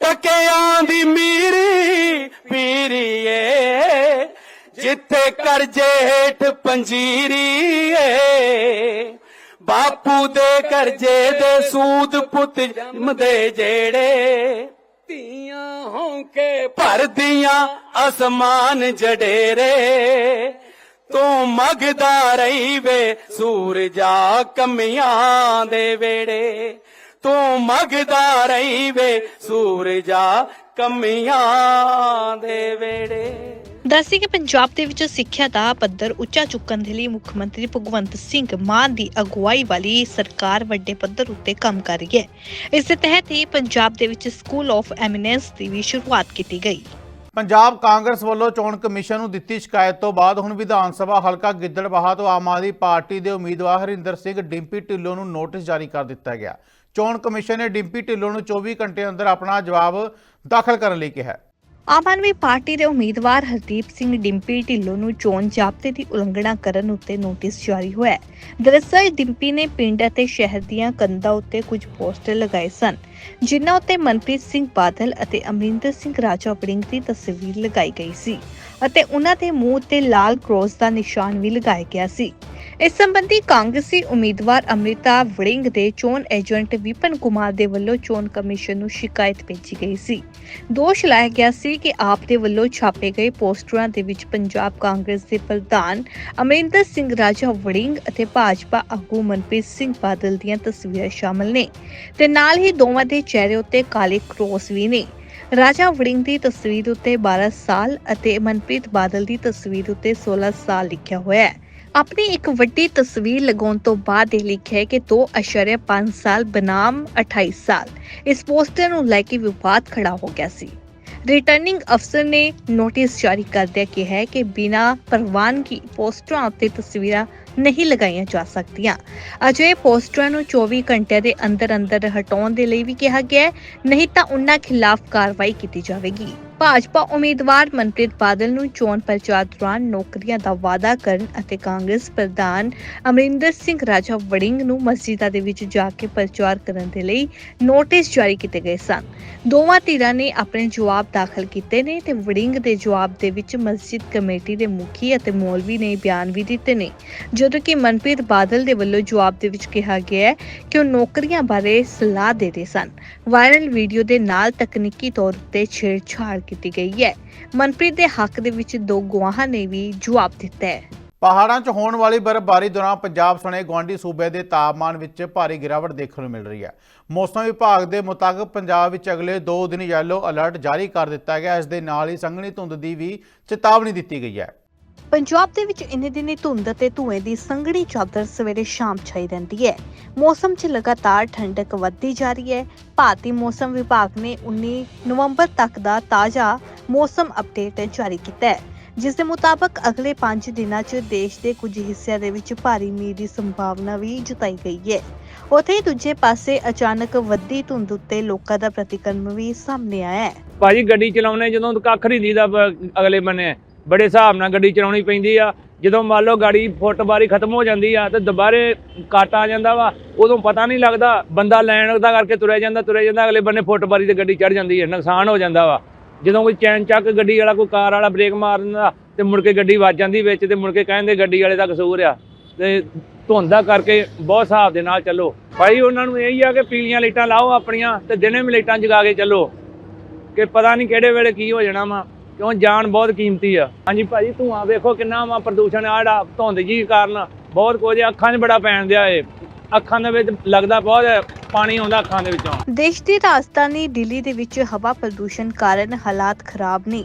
ਟਕਿਆਂ ਦੀ ਮੀਰੀ ਪੀਰੀਏ। ਜਿੱਥੇ ਕਰਜੇ ਹੇਠ ਪੰਜੀਰੀ ਏ ਬਾਪੂ ਦੇ ਕਰਜੇ ਦੇ ਸੂਦ ਪੁੱਤ ਜੰਮਦੇ ਜਿਹੜੇ ਧੀਆਂ ਹੋਂਕੇ ਭਰਦੀਆਂ ਅਸਮਾਨ ਜਡੇਰੇ ਤੂੰ ਮਗਦਾ ਰਹੀ ਵੇ ਸੂਰਜਾ ਕਮੀਆਂ ਦੇ ਵੇੜੇ ਤੂੰ ਮਗਦਾ ਰਹੀ ਵੇ ਸੂਰਜਾ ਕਮੀਆਂ ਦੇ ਵੇੜੇ।
ਦੱਸੀ ਕਿ ਪੰਜਾਬ ਦੇ ਵਿੱਚ ਸਿੱਖਿਆ ਦਾ ਪੱਧਰ ਉੱਚਾ ਚੁੱਕਣ ਦੇ ਲਈ ਮੁੱਖ ਮੰਤਰੀ ਭਗਵੰਤ ਸਿੰਘ ਮਾਨ ਦੀ ਅਗਵਾਈ ਵਾਲੀ ਸਰਕਾਰ ਵੱਡੇ ਪੱਧਰ ਉੱਤੇ ਕੰਮ ਕਰ ਰਹੀ ਹੈ। ਇਸ ਦੇ ਤਹਿਤ ਹੀ ਪੰਜਾਬ ਦੇ ਵਿੱਚ ਸਕੂਲ ਆਫ ਐਮੀਨੈਂਸ ਦੀ ਵੀ ਸ਼ੁਰੂਆਤ ਕੀਤੀ ਗਈ।
ਪੰਜਾਬ ਕਾਂਗਰਸ ਵੱਲੋਂ ਚੋਣ ਕਮਿਸ਼ਨ ਨੂੰ ਦਿੱਤੀ ਸ਼ਿਕਾਇਤ ਤੋਂ ਬਾਅਦ ਹੁਣ ਵਿਧਾਨ ਸਭਾ ਹਲਕਾ ਗਿੱਦੜਬਾਹਾ ਤੋਂ ਆਮ ਆਦਮੀ ਪਾਰਟੀ ਦੇ ਉਮੀਦਵਾਰ ਹਰਿੰਦਰ ਸਿੰਘ ਡਿੰਪੀ ਢਿੱਲੋਂ ਨੂੰ ਨੋਟਿਸ ਜਾਰੀ ਕਰ ਦਿੱਤਾ ਗਿਆ। ਚੋਣ ਕਮਿਸ਼ਨ ਨੇ ਡਿੰਪੀ ਢਿੱਲੋਂ ਨੂੰ 24 ਘੰਟੇ ਅੰਦਰ ਆਪਣਾ ਜਵਾਬ ਦਾਖਲ ਕਰਨ ਲਈ ਕਿਹਾ।
ਆਮ ਆਦਮੀ ਪਾਰਟੀ ਦੇ ਉਮੀਦਵਾਰ ਹਰਦੀਪ ਸਿੰਘ ਡਿੰਪੀ ਢਿੱਲੋਂ ਨੂੰ ਚੋਣ ਜ਼ਾਬਤੇ ਦੀ ਉਲੰਘਣਾ ਕਰਨ ਉੱਤੇ ਨੋਟਿਸ ਜਾਰੀ ਹੋਇਆ ਹੈ। ਦਰਅਸਲ, ਡਿੰਪੀ ਨੇ ਪਿੰਡ ਅਤੇ ਸ਼ਹਿਰ ਦੀਆਂ ਕੰਧਾਂ ਉੱਤੇ ਕੁਝ ਪੋਸਟਰ ਲਗਾਏ ਸਨ, ਜਿਨ੍ਹਾਂ ਉੱਤੇ ਮਨਪ੍ਰੀਤ ਸਿੰਘ ਬਾਦਲ ਅਤੇ ਅਮਰਿੰਦਰ ਸਿੰਘ ਰਾਜਾ ਵੜਿੰਗ ਦੀ ਤਸਵੀਰ ਲਗਾਈ ਗਈ ਸੀ ਅਤੇ ਉਹਨਾਂ ਦੇ ਮੂੰਹ ਉੱਤੇ ਲਾਲ ਕ੍ਰੋਸ ਦਾ ਨਿਸ਼ਾਨ ਵੀ ਲਗਾਇਆ ਗਿਆ ਸੀ। ਇਸ ਸੰਬੰਧੀ ਕਾਂਗਰਸੀ ਉਮੀਦਵਾਰ ਅਮ੍ਰਿਤਾ ਵੜਿੰਗ ਦੇ ਚੋਣ ਏਜੰਟ ਵਿਪਨ ਕੁਮਾਰ ਦੇ ਵੱਲੋਂ ਚੋਣ ਕਮਿਸ਼ਨ ਨੂੰ ਸ਼ਿਕਾਇਤ ਭੇਜੀ ਗਈ ਸੀ। ਦੋਸ਼ ਲਾਇਆ ਗਿਆ ਸੀ ਕਿ ਆਪ ਦੇ ਵੱਲੋਂ ਛਾਪੇ ਗਏ ਪੋਸਟਰਾਂ ਦੇ ਵਿੱਚ ਪੰਜਾਬ ਕਾਂਗਰਸ ਦੇ ਪ੍ਰਧਾਨ ਅਮਰਿੰਦਰ ਸਿੰਘ, ਰਾਜਾ ਵੜਿੰਗ ਅਤੇ ਭਾਜਪਾ ਆਗੂ ਮਨਪ੍ਰੀਤ ਸਿੰਘ ਬਾਦਲ ਦੀਆਂ ਤਸਵੀਰਾਂ ਸ਼ਾਮਲ ਨੇ ਤੇ ਨਾਲ ਹੀ ਦੋਵਾਂ ਦੇ ਚਿਹਰੇ ਉੱਤੇ ਕਾਲੇ ਕਰੋਸ ਵੀ ਨੇ। ਰਾਜਾ ਵੜਿੰਗ ਦੀ ਤਸਵੀਰ ਉੱਤੇ 12 ਸਾਲ ਅਤੇ ਮਨਪ੍ਰੀਤ ਬਾਦਲ ਦੀ ਤਸਵੀਰ ਉੱਤੇ 16 ਸਾਲ ਲਿਖਿਆ ਹੋਇਆ ਹੈ। ਆਪਣੀ ਇੱਕ ਵੱਡੀ ਤਸਵੀਰ ਲਗਾਉਣ ਤੋਂ ਬਾਅਦ ਇਹ ਲਿਖਿਆ ਹੈ ਕਿ 2.5 ਸਾਲ ਬਨਾਮ 28 ਸਾਲ। ਇਸ ਪੋਸਟਰ ਨੂੰ ਲੈ ਕੇ ਵਿਵਾਦ ਖੜਾ ਹੋ ਗਿਆ ਸੀ। ਰਿਟਰਨਿੰਗ ਅਫਸਰ ਨੇ ਨੋਟਿਸ ਜਾਰੀ ਕਰਦਿਆਂ ਕਿਹਾ ਹੈ ਕਿ ਬਿਨਾਂ ਪ੍ਰਵਾਨਗੀ ਪੋਸਟਰਾਂ ਉੱਤੇ ਤਸਵੀਰਾਂ ਨਹੀਂ ਲਗਾਈਆਂ ਜਾ ਸਕਦੀਆਂ। ਅਜੇ ਪੋਸਟਰਾਂ ਨੂੰ 24 ਘੰਟਿਆਂ ਦੇ ਅੰਦਰ ਅੰਦਰ ਹਟਾਉਣ ਦੇ ਲਈ ਵੀ ਕਿਹਾ ਗਿਆ ਹੈ। ਨਹੀਂ ਤਾਂ ਉਹਨਾਂ ਖਿਲਾਫ ਕਾਰਵਾਈ ਕੀਤੀ ਜਾਵੇਗੀ। ਭਾਜਪਾ ਉਮੀਦਵਾਰ ਮਨਪ੍ਰੀਤ ਬਾਦਲ ਨੂੰ ਚੋਣ ਪ੍ਰਚਾਰ ਦੌਰਾਨ ਨੌਕਰੀਆਂ ਦਾ ਵਾਅਦਾ ਕਰਨ ਅਤੇ ਕਾਂਗਰਸ ਪ੍ਰਧਾਨ ਅਮਰਿੰਦਰ ਸਿੰਘ ਰਾਜਾ ਵੜਿੰਗ ਨੂੰ ਮਸਜਿਦਾਂ ਦੇ ਵਿੱਚ ਜਾ ਕੇ ਪ੍ਰਚਾਰ ਕਰਨ ਦੇ ਲਈ ਨੋਟਿਸ ਜਾਰੀ ਕੀਤੇ ਗਏ ਸਨ। ਦੋਵਾਂ ਧਿਰਾਂ ਨੇ ਆਪਣੇ ਜਵਾਬ ਦਾਖਲ ਕੀਤੇ ਨੇ ਤੇ ਵੜਿੰਗ ਦੇ ਜਵਾਬ ਦੇ ਵਿੱਚ ਮਸਜਿਦ ਕਮੇਟੀ ਦੇ ਮੁਖੀ ਅਤੇ ਮੌਲਵੀ ਨੇ ਬਿਆਨ ਵੀ ਦਿੱਤੇ ਨੇ। ਜਦੋਂ ਕਿ ਮਨਪ੍ਰੀਤ ਬਾਦਲ ਦੇ ਵੱਲੋਂ ਜਵਾਬ ਦੇ ਵਿੱਚ ਕਿਹਾ ਗਿਆ ਹੈ ਕਿ ਉਹ ਨੌਕਰੀਆਂ ਬਾਰੇ ਸਲਾਹ ਦੇ ਰਹੇ ਸਨ। ਵਾਇਰਲ ਵੀਡੀਓ ਦੇ ਨਾਲ ਤਕਨੀਕੀ ਤੌਰ 'ਤੇ ਛੇੜਛਾੜ ਕੀਤੀ ਗਈ ਹੈ। ਮਨਪ੍ਰੀਤ ਦੇ ਹੱਕ ਦੇ ਵਿੱਚ ਦੋ ਗਵਾਹਾਂ ਨੇ ਵੀ ਜਵਾਬ ਦਿੱਤਾ ਹੈ।
ਪਹਾੜਾਂ 'ਚ ਹੋਣ ਵਾਲੀ ਬਰਫ਼ਬਾਰੀ ਦੌਰਾਨ ਪੰਜਾਬ ਸਣੇ ਗੁਆਂਢੀ ਸੂਬੇ ਦੇ ਤਾਪਮਾਨ ਵਿੱਚ ਭਾਰੀ ਗਿਰਾਵਟ ਦੇਖਣ ਨੂੰ ਮਿਲ ਰਹੀ ਹੈ। ਮੌਸਮ ਵਿਭਾਗ ਦੇ ਮੁਤਾਬਕ ਪੰਜਾਬ ਵਿੱਚ ਅਗਲੇ 2 ਦਿਨ ਯੈਲੋ ਅਲਰਟ ਜਾਰੀ ਕਰ ਦਿੱਤਾ ਗਿਆ। ਇਸ ਦੇ ਨਾਲ ਹੀ ਸੰਘਣੀ ਧੁੰਦ ਦੀ ਵੀ ਚੇਤਾਵਨੀ ਦਿੱਤੀ ਗਈ ਹੈ।
ਪੰਜਾਬ ਦੇ ਵਿੱਚ ਇੰਨੇ ਦਿਨੀ ਧੁੰਦ ਅਤੇ ਧੂਏ ਦੀ ਸੰਘਣੀ ਚਾਦਰ ਸਵੇਰੇ ਸ਼ਾਮ ਛਾਈ ਰਹਿੰਦੀ ਹੈ। ਮੌਸਮ 'ਚ ਲਗਾਤਾਰ ਠੰਡਕ ਵੱਧਦੀ ਜਾ ਰਹੀ ਹੈ। ਭਾਰਤੀ ਮੌਸਮ ਵਿਭਾਗ ਨੇ 19 ਨਵੰਬਰ ਤੱਕ ਦਾ ਤਾਜ਼ਾ ਮੌਸਮ ਅਪਡੇਟ ਜਾਰੀ ਕੀਤਾ ਹੈ ਜਿਸ ਦੇ ਮੁਤਾਬਕ ਅਗਲੇ 5 ਦਿਨਾਂ 'ਚ ਦੇਸ਼ ਦੇ ਕੁਝ ਹਿੱਸਿਆਂ ਦੇ ਵਿੱਚ ਭਾਰੀ ਮੀਂਹ ਦੀ ਸੰਭਾਵਨਾ ਵੀ ਜਤਾਈ ਗਈ ਹੈ। ਉੱਥੇ ਦੂਜੇ ਪਾਸੇ ਅਚਾਨਕ ਵੱਧਦੀ ਧੁੰਦ ਉੱਤੇ ਲੋਕਾਂ ਦਾ ਪ੍ਰਤੀਕਰਮ ਵੀ ਸਾਹਮਣੇ ਆਇਆ ਹੈ।
ਭਾਜੀ ਗੱਡੀ ਚਲਾਉਣੇ ਜਦੋਂ ਕੱਖ ਨਹੀਂ ਦੀਦਾ ਅਗਲੇ ਬੰਨੇ। ਬੜੇ ਹਿਸਾਬ ਨਾਲ ਗੱਡੀ ਚਲਾਉਣੀ ਪੈਂਦੀ ਆ। ਜਦੋਂ ਮੰਨ ਲਓ ਗਾੜੀ ਫੁੱਟਬਾਰੀ ਖਤਮ ਹੋ ਜਾਂਦੀ ਆ ਤੇ ਦੁਬਾਰੇ ਕੱਟ ਆ ਜਾਂਦਾ ਵਾ, ਉਦੋਂ ਪਤਾ ਨਹੀਂ ਲੱਗਦਾ, ਬੰਦਾ ਲੈਣ ਦਾ ਕਰਕੇ ਤੁਰਿਆ ਜਾਂਦਾ ਤੁਰਿਆ ਜਾਂਦਾ, ਅਗਲੇ ਬੰਨੇ ਫੁੱਟਬਾਰੀ ਤੇ ਗੱਡੀ ਚੜ ਜਾਂਦੀ ਹੈ ਨੁਕਸਾਨ ਹੋ ਜਾਂਦਾ ਵਾ। ਜਦੋਂ ਕੋਈ ਚੈਨ ਚੱਕ ਗੱਡੀ ਵਾਲਾ, ਕੋਈ ਕਾਰ ਵਾਲਾ ਬ੍ਰੇਕ ਮਾਰ ਦਿੰਦਾ ਤੇ ਮੁੜ ਕੇ ਗੱਡੀ ਵੱਜ ਜਾਂਦੀ ਵਿੱਚ ਤੇ ਮੁੜ ਕੇ ਕਹਿੰਦੇ ਗੱਡੀ ਵਾਲੇ ਦਾ ਕਸੂਰ ਆ। ਤੇ ਧੁੰਦਾ ਕਰਕੇ ਬਹੁਤ ਹਿਸਾਬ ਦੇ ਨਾਲ ਚੱਲੋ। ਭਾਈ ਉਹਨਾਂ ਨੂੰ ਇਹੀ ਆ ਕਿ ਪੀਲੀਆਂ ਲਾਈਟਾਂ ਲਾਓ ਆਪਣੀਆਂ ਤੇ ਦਿਨੇ ਵੀ ਲਾਈਟਾਂ ਜਗਾ ਕੇ ਚੱਲੋ। ਕਿ ਪਤਾ ਨਹੀਂ ਕਿਹੜੇ ਵੇਲੇ ਕੀ ਹੋ ਜਾਣਾ ਵਾ। ਕਿਉਂ ਜਾਨ ਬਹੁਤ ਕੀਮਤੀ ਆ। ਹਾਂਜੀ ਭਾਜੀ, ਧੂਆਂ ਵੇਖੋ ਕਿੰਨਾ ਵਾ ਪ੍ਰਦੂਸ਼ਣ ਆ ਜਿਹੜਾ ਧੁੰਦ ਜੀ ਕਾਰਨ। ਬਹੁਤ ਕੁਝ ਅੱਖਾਂ 'ਚ ਬੜਾ ਪੈਣ ਦਿਆ ਏ। ਅੱਖਾਂ ਦੇ ਵਿੱਚ ਲੱਗਦਾ ਬਹੁਤ ਪਾਣੀ ਆਉਂਦਾ ਅੱਖਾਂ ਦੇ ਵਿੱਚੋਂ।
ਦੇਸ਼ ਦੀ ਰਾਜਧਾਨੀ ਦਿੱਲੀ ਦੇ ਵਿੱਚ ਹਵਾ ਪ੍ਰਦੂਸ਼ਣ ਕਾਰਨ ਹਾਲਾਤ ਖਰਾਬ ਨੇ।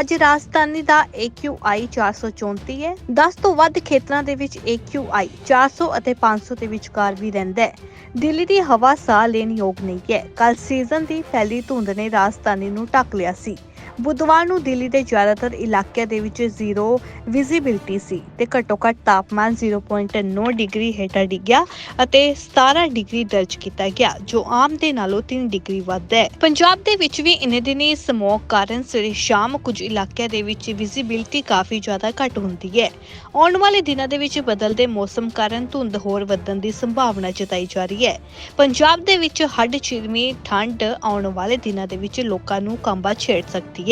ਅੱਜ ਰਾਜਧਾਨੀ ਦਾ AQI 434 ਹੈ। 10 ਤੋਂ ਵੱਧ ਖੇਤਰਾਂ ਦੇ ਵਿੱਚ AQI 400 ਅਤੇ 500 ਦੇ ਵਿਚਕਾਰ ਵੀ ਰਹਿੰਦਾ ਹੈ। ਦਿੱਲੀ ਦੀ ਹਵਾ ਸਾਹ ਲੈਣ ਯੋਗ ਨਹੀਂ ਹੈ। ਕੱਲ ਸੀਜ਼ਨ ਦੀ ਪਹਿਲੀ ਧੁੰਦ ਨੇ ਰਾਜਧਾਨੀ ਨੂੰ ਢੱਕ ਲਿਆ ਸੀ। ਬੁੱਧਵਾਰ ਨੂੰ ਦਿੱਲੀ ਦੇ ਜ਼ਿਆਦਾਤਰ ਇਲਾਕਿਆਂ ਦੇ ਵਿੱਚ ਜ਼ੀਰੋ ਵਿਜ਼ਿਬਿਲਟੀ ਸੀ ਤੇ ਘੱਟੋ ਘੱਟ ਤਾਪਮਾਨ 0.9 ਡਿਗਰੀ ਹੇਠਾਂ ਡਿੱਗਿਆ ਅਤੇ 17 ਡਿਗਰੀ ਦਰਜ ਕੀਤਾ ਗਿਆ, ਜੋ ਆਮ ਦੇ ਨਾਲੋਂ 3 ਡਿਗਰੀ ਵੱਧ ਹੈ। ਪੰਜਾਬ ਦੇ ਵਿੱਚ ਵੀ ਇਨੇ ਦਿਨੀ ਸਮੋਗ ਕਾਰਨ ਸਵੇਰੇ ਸ਼ਾਮ ਕੁਝ ਇਲਾਕਿਆਂ ਦੇ ਵਿੱਚ ਵਿਜ਼ਿਬਿਲਟੀ ਕਾਫੀ ਜ਼ਿਆਦਾ ਘੱਟ ਹੁੰਦੀ ਹੈ। ਆਉਣ ਵਾਲੇ ਦਿਨਾਂ ਦੇ ਵਿੱਚ ਬਦਲਦੇ ਮੌਸਮ ਕਾਰਨ ਧੁੰਦ ਹੋਰ ਵਧਣ ਦੀ ਸੰਭਾਵਨਾ ਜਤਾਈ ਜਾ ਰਹੀ ਹੈ। ਪੰਜਾਬ ਦੇ ਵਿੱਚ ਹੱਡ ਚਿਰਮੀ ਠੰਡ ਆਉਣ ਵਾਲੇ ਦਿਨਾਂ ਦੇ ਵਿੱਚ ਲੋਕਾਂ ਨੂੰ ਕੰਬਾ ਛੇੜ ਸਕਦੀ ਹੈ।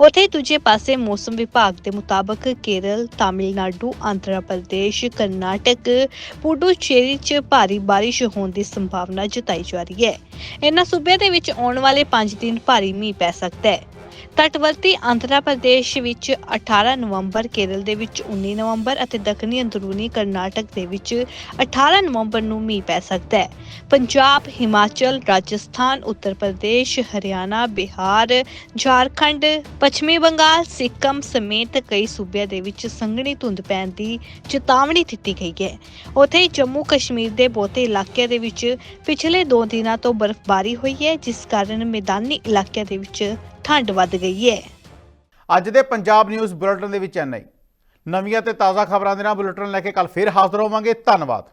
ਉੱਥੇ ਹੀ ਦੂਜੇ ਪਾਸੇ ਮੌਸਮ ਵਿਭਾਗ ਦੇ ਮੁਤਾਬਕ ਕੇਰਲ, ਤਾਮਿਲਨਾਡੂ, ਆਂਧਰਾ ਪ੍ਰਦੇਸ਼, ਕਰਨਾਟਕ, ਪੁਡੂਚੇਰੀ 'ਚ ਭਾਰੀ ਬਾਰਿਸ਼ ਹੋਣ ਦੀ ਸੰਭਾਵਨਾ ਜਤਾਈ ਜਾ ਰਹੀ ਹੈ। ਇਹਨਾਂ ਸੂਬਿਆਂ ਦੇ ਵਿੱਚ ਆਉਣ ਵਾਲੇ 5 ਦਿਨ ਭਾਰੀ ਮੀਂਹ ਪੈ ਸਕਦਾ ਹੈ। ਤਟਵਰਤੀ ਆਂਧਰਾ ਪ੍ਰਦੇਸ਼ ਵਿੱਚ 18 ਨਵੰਬਰ ਕੇਰਲ ਦੇ ਵਿੱਚ 19 ਨਵੰਬਰ ਅਤੇ ਦੱਖਣੀ ਅੰਦਰੂਨੀ ਕਰਨਾਟਕ ਦੇ ਵਿੱਚ 18 ਨਵੰਬਰ ਨੂੰ ਮੀਂਹ ਪੈ ਸਕਦਾ ਹੈ। ਪੰਜਾਬ, ਹਿਮਾਚਲ, ਰਾਜਸਥਾਨ, ਉੱਤਰ ਪ੍ਰਦੇਸ਼, ਹਰਿਆਣਾ, ਬਿਹਾਰ, ਝਾਰਖੰਡ, ਪੱਛਮੀ ਬੰਗਾਲ, ਸਿੱਕਮ ਸਮੇਤ ਕਈ ਸੂਬਿਆਂ ਦੇ ਵਿੱਚ ਸੰਘਣੀ ਧੁੰਦ ਪੈਣ ਦੀ ਚੇਤਾਵਨੀ ਦਿੱਤੀ ਗਈ ਹੈ। ਉੱਥੇ ਜੰਮੂ ਕਸ਼ਮੀਰ ਦੇ ਬਹੁਤੇ ਇਲਾਕਿਆਂ ਦੇ ਵਿੱਚ ਪਿਛਲੇ 2 ਦਿਨਾਂ ਤੋਂ ਬਰਫ਼ਬਾਰੀ ਹੋਈ ਹੈ, ਜਿਸ ਕਾਰਨ ਮੈਦਾਨੀ ਇਲਾਕਿਆਂ ਦੇ ਵਿੱਚ ਠੰਡ ਵੱਧ ਗਈ ਹੈ
ਅੱਜ ਦੇ ਪੰਜਾਬ ਨਿਊਜ਼ ਬੁਲੇਟਿਨ ਦੇ ਵਿੱਚ ਇੰਨਾ ਹੀ। ਨਵੀਆਂ ਤੇ ਤਾਜ਼ਾ ਖਬਰਾਂ ਦੇ ਨਾਲ ਬੁਲੇਟਿਨ ਲੈ ਕੇ ਕੱਲ ਫਿਰ ਹਾਜ਼ਰ ਹੋਵਾਂਗੇ। ਧੰਨਵਾਦ।